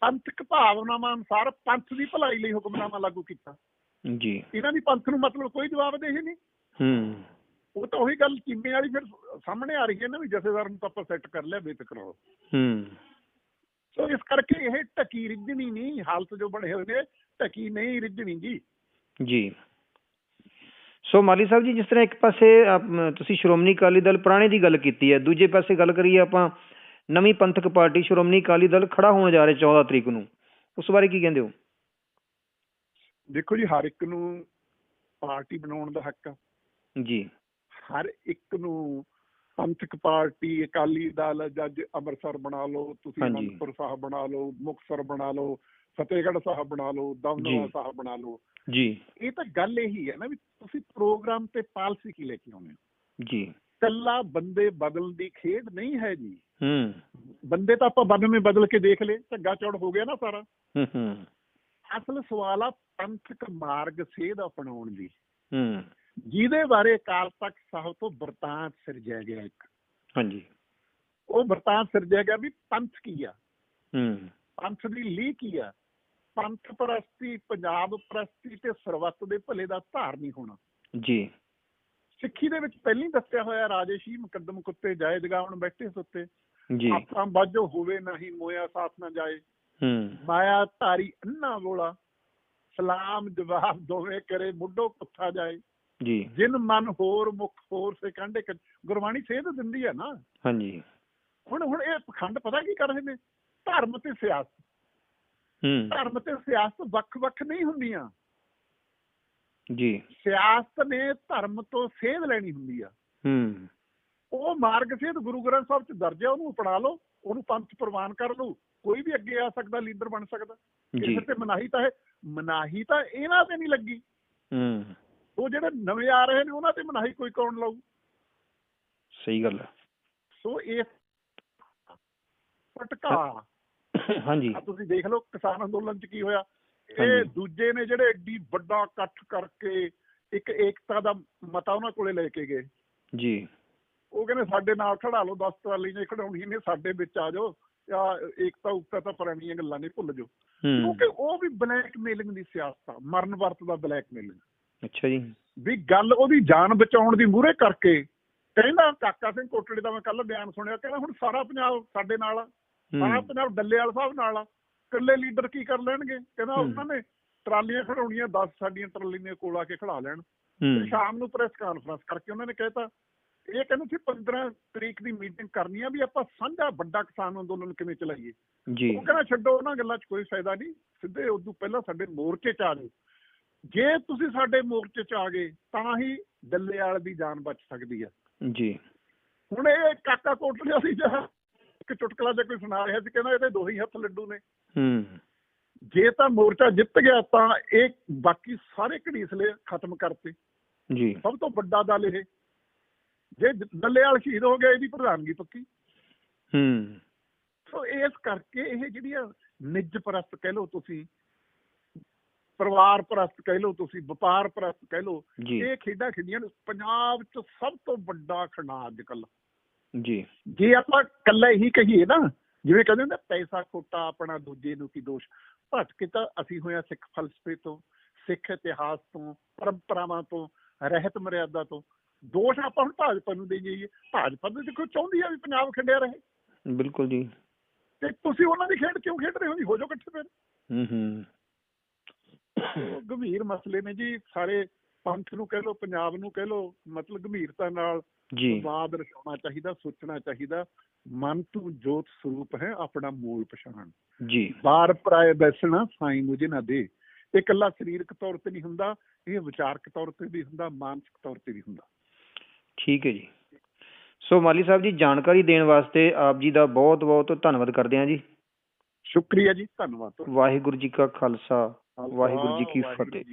ਪੰਥਕ ਭਾਵਨਾਵਾਂ ਅਨੁਸਾਰ ਪੰਥ ਦੀ ਭਲਾਈ ਲਈ ਹੁਕਮਨਾਮਾ ਲਾਗੂ ਕੀਤਾ। ਜੀ। ਇਹਨਾਂ ਦੀ ਪੰਥ ਨੂੰ ਮਤਲਬ ਕੋਈ ਜਵਾਬ ਦੇ ਹੀ ਨਹੀਂ। ਹੂੰ। ਉਹ ਤਾਂ ਉਹੀ ਗੱਲ ਚੀਮੇ ਵਾਲੀ ਫਿਰ ਸਾਹਮਣੇ ਆ ਰਹੀ ਹੈ ਨਾ ਵੀ ਜਥੇਦਾਰ ਨੂੰ ਤਾਂ ਆਪਾਂ ਸੈੱਟ ਕਰ ਲਿਆ ਬੇਫਿਕਰ ਰਹੋ। ਹੂੰ। ਸੋ ਇਸ ਕਰਕੇ ਇਹ ਟਕੀ ਰਿੱਝਣੀ ਨਹੀਂ ਹਾਲਤ ਜੋ ਬਣੇ ਹੋਏ ਨੇ ਟਕੀ ਨਹੀਂ ਰਿੱਝਣੀ ਜੀ। ਜੀ। ਸੋ ਮਾਲੀ ਸਾਹਿਬ ਜੀ ਜਿਸ ਤਰ੍ਹਾਂ ਇੱਕ ਪਾਸੇ ਤੁਸੀਂ ਸ਼੍ਰੋਮਣੀ ਅਕਾਲੀ ਦਲ ਪੁਰਾਣੇ ਦੀ ਗੱਲ ਕੀਤੀ ਹੈ ਦੂਜੇ ਪਾਸੇ ਗੱਲ ਕਰੀਏ ਆਪਾਂ ਨਵੀਂ ਪੰਥਕ ਪਾਰਟੀ ਸ਼੍ਰੋਮਣੀ ਅਕਾਲੀ ਦਲ ਖੜਾ ਹੋਣ ਜਾ ਰਿਹਾ 14 ਤਰੀਕ ਨੂੰ। ਉਸ ਬਾਰੇ ਕੀ ਕਹਿੰਦੇ ਹੋ? ਦੇਖੋ ਜੀ ਹਰ ਇੱਕ ਨੂੰ ਪਾਰਟੀ ਬਣਾਉਣ ਦਾ ਹੱਕ ਆ। ਜੀ। ਹਰ ਇੱਕ ਨੂੰ ਪੰਥਕ ਪਾਰਟੀ ਅਕਾਲੀ ਦਲ ਜੱਜ ਅੰਮ੍ਰਿਤਸਰ ਬਣਾ ਲਓ ਤੁਸੀਂ। ਅਨੰਦਪੁਰ ਸਾਹਿਬ ਬਣਾ ਲਓ ਮੁਕਤਸਰ ਬਣਾ ਲਓ ਫਤਿਹਗੜ੍ਹ ਸਾਹਿਬ ਬਣਾ ਲਓ ਦਮਦਮਾ। ਸਾਹਿਬ ਬਣਾ ਲਓ। ਜੀ। ਇਹ ਤਾਂ ਗੱਲ ਇਹੀ ਹੈ ਨਾ ਵੀ ਤੁਸੀਂ ਪ੍ਰੋਗਰਾਮ ਤੇ ਪਾਲਿਸੀ ਕੀ ਲੈ ਕੇ ਆਉਂਦੇ ਹੋ? ਜੀ। ਕੱਲਾ ਬੰਦੇ ਬਦਲਣ ਦੀ ਖੇਡ ਨਹੀਂ ਹੈ ਜੀ। ਹੂੰ। ਬੰਦੇ ਤਾਂ ਆਪਾਂ 92 ਬਦਲ ਕੇ ਦੇਖ ਲਏ ਝੱਗਾ ਚੌੜ ਹੋ ਗਿਆ ਨਾ ਸਾਰਾ। ਹੂੰ ਹੂੰ। ਅਸਲ ਸਵਾਲ ਆ ਪੰਥਕ ਮਾਰਗ ਸੇਧ ਅਪਣਾਉਣ ਦੀ। ਹੂੰ। ਜਿਹਦੇ ਬਾਰੇ ਅਕਾਲ ਤਖਤ ਸਾਹਿਬ ਤੋਂ ਵਰਤਾਂਤ ਸਿਰਜਿਆ ਗਿਆ ਇੱਕ। ਹਾਂਜੀ। ਉਹ ਵਰਤਾਂਤ ਸਿਰਜਿਆ ਗਿਆ ਵੀ ਪੰਥ ਕੀ ਆ? ਹੂੰ। ਪੰਥ ਦੀ ਲੀਹ ਕੀ ਆ? ਪੰਥ ਪ੍ਰਸਤੀ ਪੰਜਾਬ ਪ੍ਰਸਤੀ ਤੇ ਸਰਵੱਤ ਦੇ ਭਲੇ ਦਾ ਧਾਰਨੀ ਹੋਣਾ। ਜੀ। ਸਿੱਖੀ ਦੇ ਵਿੱਚ ਪਹਿਲਾਂ ਹੀ ਦੱਸਿਆ ਹੋਇਆ ਰਾਜੇਸ਼ੀ ਮੁਕੱਦਮ ਕੁੱਤੇ ਜਾਏ ਜਗਾਉਣ ਬੈਠੇ ਸੁੱਤੇ ਜੀ। ਆਪਾਂ ਬਾਝੋ ਹੋਵੇ ਨਹੀਂ ਮੋਇਆ ਸਾਥ ਨਾ ਜਾਏ। ਹੂੰ। ਮਾਇਆ ਧਾਰੀ ਅੰਨਾ ਬੋਲਾ। ਸਲਾਮ ਜਵਾਬ ਦੋਵੇਂ ਕਰੇ ਮੁੱਢੋ ਕੁੱਥਾ ਜਾਏ। ਜੀ। ਜਿਨ ਮਨ ਹੋਰ ਮੁਖ ਹੋਰ ਸੇ ਕਾਂਡੇ ਕ- ਗੁਰਬਾਣੀ ਸੇਧ ਦਿੰਦੀ ਹੈ ਨਾ। ਹਾਂਜੀ। ਹੁਣ ਹੁਣ ਇਹ ਪਖੰਡ ਪਤਾ ਕੀ ਕਰ ਰਹੇ ਨੇ? ਧਰਮ ਤੇ ਸਿਆਸਤ। ਹੂੰ। ਧਰਮ ਤੇ ਸਿਆਸਤ ਵੱਖ-ਵੱਖ ਨਹੀਂ ਹੁੰਦੀਆਂ। ਜੀ। ਸਿਆਸਤ ਨੇ ਧਰਮ ਤੋਂ ਸੇਧ ਲੈਣੀ ਹੁੰਦੀ ਆ। ਹੂੰ। ਉਹ ਮਾਰਗ ਸੇਧ ਗੁਰੂ ਗ੍ਰੰਥ ਸਾਹਿਬ ਚ ਦਰਜ ਹੈ ਉਹਨੂੰ ਅਪਣਾ ਲਓ ਉਹਨੂੰ ਪੰਥ ਪ੍ਰਵਾਨ ਕਰ ਲਓ ਕੋਈ ਵੀ ਅੱਗੇ ਆ ਸਕਦਾ ਲੀਡਰ ਬਣ ਸਕਦਾ। ਇਸ ਤੇ ਮਨਾਹੀ ਤਾਂ ਹੈ ਮਨਾਹੀ ਤਾਂ ਇਹਨਾਂ ਤੇ ਨਹੀਂ ਲੱਗੀ। ਹੂੰ। ਉਹ ਜਿਹੜੇ ਨਵੇਂ ਆ ਰਹੇ ਨੇ ਉਹਨਾਂ ਤੇ ਮਨਾਹੀ ਕੋਈ ਕੌਣ ਲਾਊ? ਸਹੀ ਗੱਲ ਹੈ ਸੋ ਇਹ ਪਟਕਾ। ਹਾਂਜੀ। ਤੁਸੀਂ ਦੇਖ ਲਓ ਕਿਸਾਨ ਅੰਦੋਲਨ ਚ ਕੀ ਹੋਇਆ। ਇਹ। ਦੂਜੇ ਨੇ ਜਿਹੜੇ ਏਡੀ ਵੱਡਾ ਇਕੱਠ ਕਰਕੇ ਇੱਕ ਏਕਤਾ ਦਾ ਮਤਾ ਉਹਨਾਂ ਕੋਲੇ ਲੈ ਕੇ ਗਏ। ਜੀ। ਉਹ ਕਹਿੰਦੇ ਸਾਡੇ ਨਾਲ ਖੜਾ ਲਓ 10 ਟਰਾਲੀ ਨੇ ਖੜਾਉਣੀ ਨੇ ਸਾਡੇ ਵਿੱਚ ਆ ਜਾਓ ਆ ਏਕਤਾ ਉਕਤਾ ਤਾਂ ਪੁਰਾਣੀਆਂ ਗੱਲਾਂ ਨੇ ਭੁੱਲ ਜਾਓ। ਕਿਉਂਕਿ ਉਹ ਵੀ ਬਲੈਕਮੇਲਿੰਗ ਦੀ ਸਿਆਸਤ ਆ ਮਰਨ ਵਰਤ ਦਾ ਬਲੈਕਮੇਲਿੰਗ ਅੱਛਾ ਜੀ। ਵੀ ਗੱਲ ਉਹਦੀ ਜਾਨ ਬਚਾਉਣ ਦੀ ਮੂਹਰੇ ਕਰਕੇ ਕਹਿੰਦਾ ਕਾਕਾ ਸਿੰਘ ਕੋਟੜੀ ਦਾ ਮੈਂ ਕੱਲ ਬਿਆਨ ਸੁਣਿਆ ਕਹਿੰਦਾ ਹੁਣ ਸਾਰਾ ਪੰਜਾਬ ਸਾਡੇ ਨਾਲ ਆ ਸਾਰਾ ਪੰਜਾਬ ਡੱਲੇਵਾਲ ਸਾਹਿਬ ਨਾਲ ਆ ਇਕੱਲੇ ਲੀਡਰ ਕੀ ਕਰ ਲੈਣਗੇ? ਕਹਿੰਦਾ। ਉਹਨਾਂ ਨੇ ਟਰਾਲੀਆਂ ਖੜਾਉਣੀਆਂ 10 ਸਾਡੀਆਂ ਟਰਾਲੀਆਂ ਕੋਲ ਆ ਕੇ ਖੜਾ ਲੈਣ। ਸ਼ਾਮ ਨੂੰ ਪ੍ਰੈਸ ਕਾਨਫਰੰਸ ਕਰਕੇ ਉਹਨਾਂ ਨੇ ਕਹਿਤਾ ਇਹ ਕਹਿੰਦੇ ਸੀ 15 ਤਰੀਕ ਦੀ ਮੀਟਿੰਗ ਕਰਨੀ ਆ ਵੀ ਆਪਾਂ ਸਾਂਝਾ ਵੱਡਾ ਕਿਸਾਨ ਅੰਦੋਲਨ ਕਿਵੇਂ ਚਲਾਈਏ। ਜੀ। ਉਹ ਕਹਿੰਦਾ ਛੱਡੋ ਉਹਨਾਂ ਗੱਲਾਂ 'ਚ ਕੋਈ ਫਾਇਦਾ ਨਹੀਂ। ਸਿੱਧੇ ਉਦੋਂ ਪਹਿਲਾਂ ਸਾਡੇ ਮੋਰਚੇ 'ਚ ਆ ਜਾਓ। ਜੇ ਤੁਸੀਂ ਸਾਡੇ ਮੋਰਚੇ 'ਚ ਆ ਗਏ ਤਾਂ ਹੀ ਡੱਲੇਵਾਲ ਦੀ ਜਾਨ ਬਚ ਸਕਦੀ ਆ। ਜੀ। ਹੁਣ ਇਹ ਕਾਕਾ ਕੋਟਲੀਆ ਸੀ ਜਿਹੜਾ ਇੱਕ ਚੁਟਕਲਾ ਜਿਹਾ ਕੋਈ ਸੁਣਾ ਰਿਹਾ ਸੀ ਕਹਿੰਦਾ ਇਹਦੇ ਦੋ ਹੀ ਹੱਥ ਲੱਡੂ ਨੇ। ਹੂੰ। ਜੇ ਤਾਂ ਮੋਰਚਾ ਜਿੱਤ ਗਿਆ ਤਾਂ ਇਹ ਬਾਕੀ ਸਾਰੇ ਘੜੀਸਲੇ ਖਤਮ ਕਰਤੇ। ਜੀ। ਸਭ ਤੋਂ ਵੱਡਾ ਦਲ ਇਹ। ਜੇ ਡੱਲੇਵਾਲ ਸ਼ਹੀਦ ਹੋ ਗਿਆ ਇਹਦੀ ਪ੍ਰਧਾਨਗੀ ਪੱਕੀ। ਹੂੰ। ਸੋ ਇਸ ਕਰਕੇ ਇਹ ਜਿਹੜੀਆਂ ਨਿੱਜ ਪ੍ਰਸਤ ਕਹਿ ਲਓ ਤੁਸੀਂ ਪਰਿਵਾਰ ਪ੍ਰਸਤ ਕਹਿ ਲਓ ਤੁਸੀਂ ਵਪਾਰ ਪ੍ਰਸਤ ਕਹਿ ਲਓ ਇਹ ਖੇਡਾਂ ਖੇਡੀਆਂ ਨੇ ਪੰਜਾਬ 'ਚ ਸਭ ਤੋਂ ਵੱਡਾ ਖਣਾ ਅੱਜ ਕੱਲ੍ਹ ਜੀ। ਜੇ ਆਪਾਂ ਕੱਲਾ ਇਹੀ ਕਹੀਏ ਨਾ ਜਿਵੇਂ ਕਹਿੰਦੇ ਹੁੰਦੇ ਪੈਸਾ ਖੋਟਾ ਆਪਣਾ ਦੂਜੇ ਨੂੰ ਕੀ ਦੋਸ਼। ਭਟਕੇ ਤਾਂ ਅਸੀਂ ਹੋਇਆ ਸਿੱਖ ਫਲਸਫੇ ਤੋਂ ਸਿੱਖ ਇਤਿਹਾਸ ਤੋਂ ਪਰੰਪਰਾਵਾਂ ਤੋਂ ਰਹਿਤ ਮਰਿਆਦਾ ਤੋਂ। ਦੋਸ਼ ਆਪਾਂ ਹੁਣ ਭਾਜਪਾ ਨੂੰ ਦੇ ਜਾਈਏ ਭਾਜਪਾ ਤਾਂ ਦੇਖੋ ਚਾਹੁੰਦੀ ਆ ਵੀ ਪੰਜਾਬ ਖੰਡਿਆ ਰਹੇ। ਬਿਲਕੁਲ ਜੀ। ਤੇ ਤੁਸੀਂ ਉਹਨਾਂ ਦੀ ਖੇਡ ਕਿਉਂ ਖੇਡ ਰਹੇ ਹੋ ਜੀ? ਹੋ ਜਾਓ ਇਕੱਠੇ ਫਿਰ। ਹੂੰ ਹੂੰ। ਉਹ ਗੰਭੀਰ ਮਸਲੇ ਨੇ ਜੀ। ਸਾਰੇ ਪੰਥ ਨੂੰ ਕਹਿ ਲਓ ਪੰਜਾਬ ਨੂੰ ਕਹਿ ਲਓ ਮਤਲਬ ਗੰਭੀਰਤਾ ਨਾਲ ਜੀ। ਸੰਵਾਦ ਰਚਾਉਣਾ ਚਾਹੀਦਾ ਸੋਚਣਾ ਚਾਹੀਦਾ। ਮਨ ਤੂੰ ਜੋਤ ਸਰੂਪ ਹੈ ਆਪਣਾ ਮੂਲ ਪਛਾਣ। ਜੀ। ਬਾਰ ਪਰਾਏ ਬੈਸਣਾ ਸਾਈਂ ਮੁਝੇ ਨਾ ਦੇ। ਇਹ ਇਕੱਲਾ ਸਰੀਰਕ ਤੌਰ ਤੇ ਨਹੀਂ ਹੁੰਦਾ ਇਹ ਵਿਚਾਰਕ ਤੌਰ ਤੇ ਵੀ ਹੁੰਦਾ ਮਾਨਸਿਕ ਤੌਰ ਤੇ ਵੀ ਹੁੰਦਾ। ਠੀਕ ਹੈ ਜੀ। ਸੋ ਮਾਲੀ ਸਾਹਿਬ ਜੀ ਜਾਣਕਾਰੀ ਦੇਣ ਵਾਸਤੇ ਆਪ ਜੀ ਦਾ ਬਹੁਤ ਬਹੁਤ ਧੰਨਵਾਦ ਕਰਦੇ ਹਾਂ ਜੀ। ਸ਼ੁਕਰੀਆ ਜੀ ਧੰਨਵਾਦ। ਵਾਹਿਗੁਰੂ ਜੀ ਕਾ ਖਾਲਸਾ ਵਾਹਿਗੁਰੂ ਜੀ ਕੀ ਫਤਿਹ।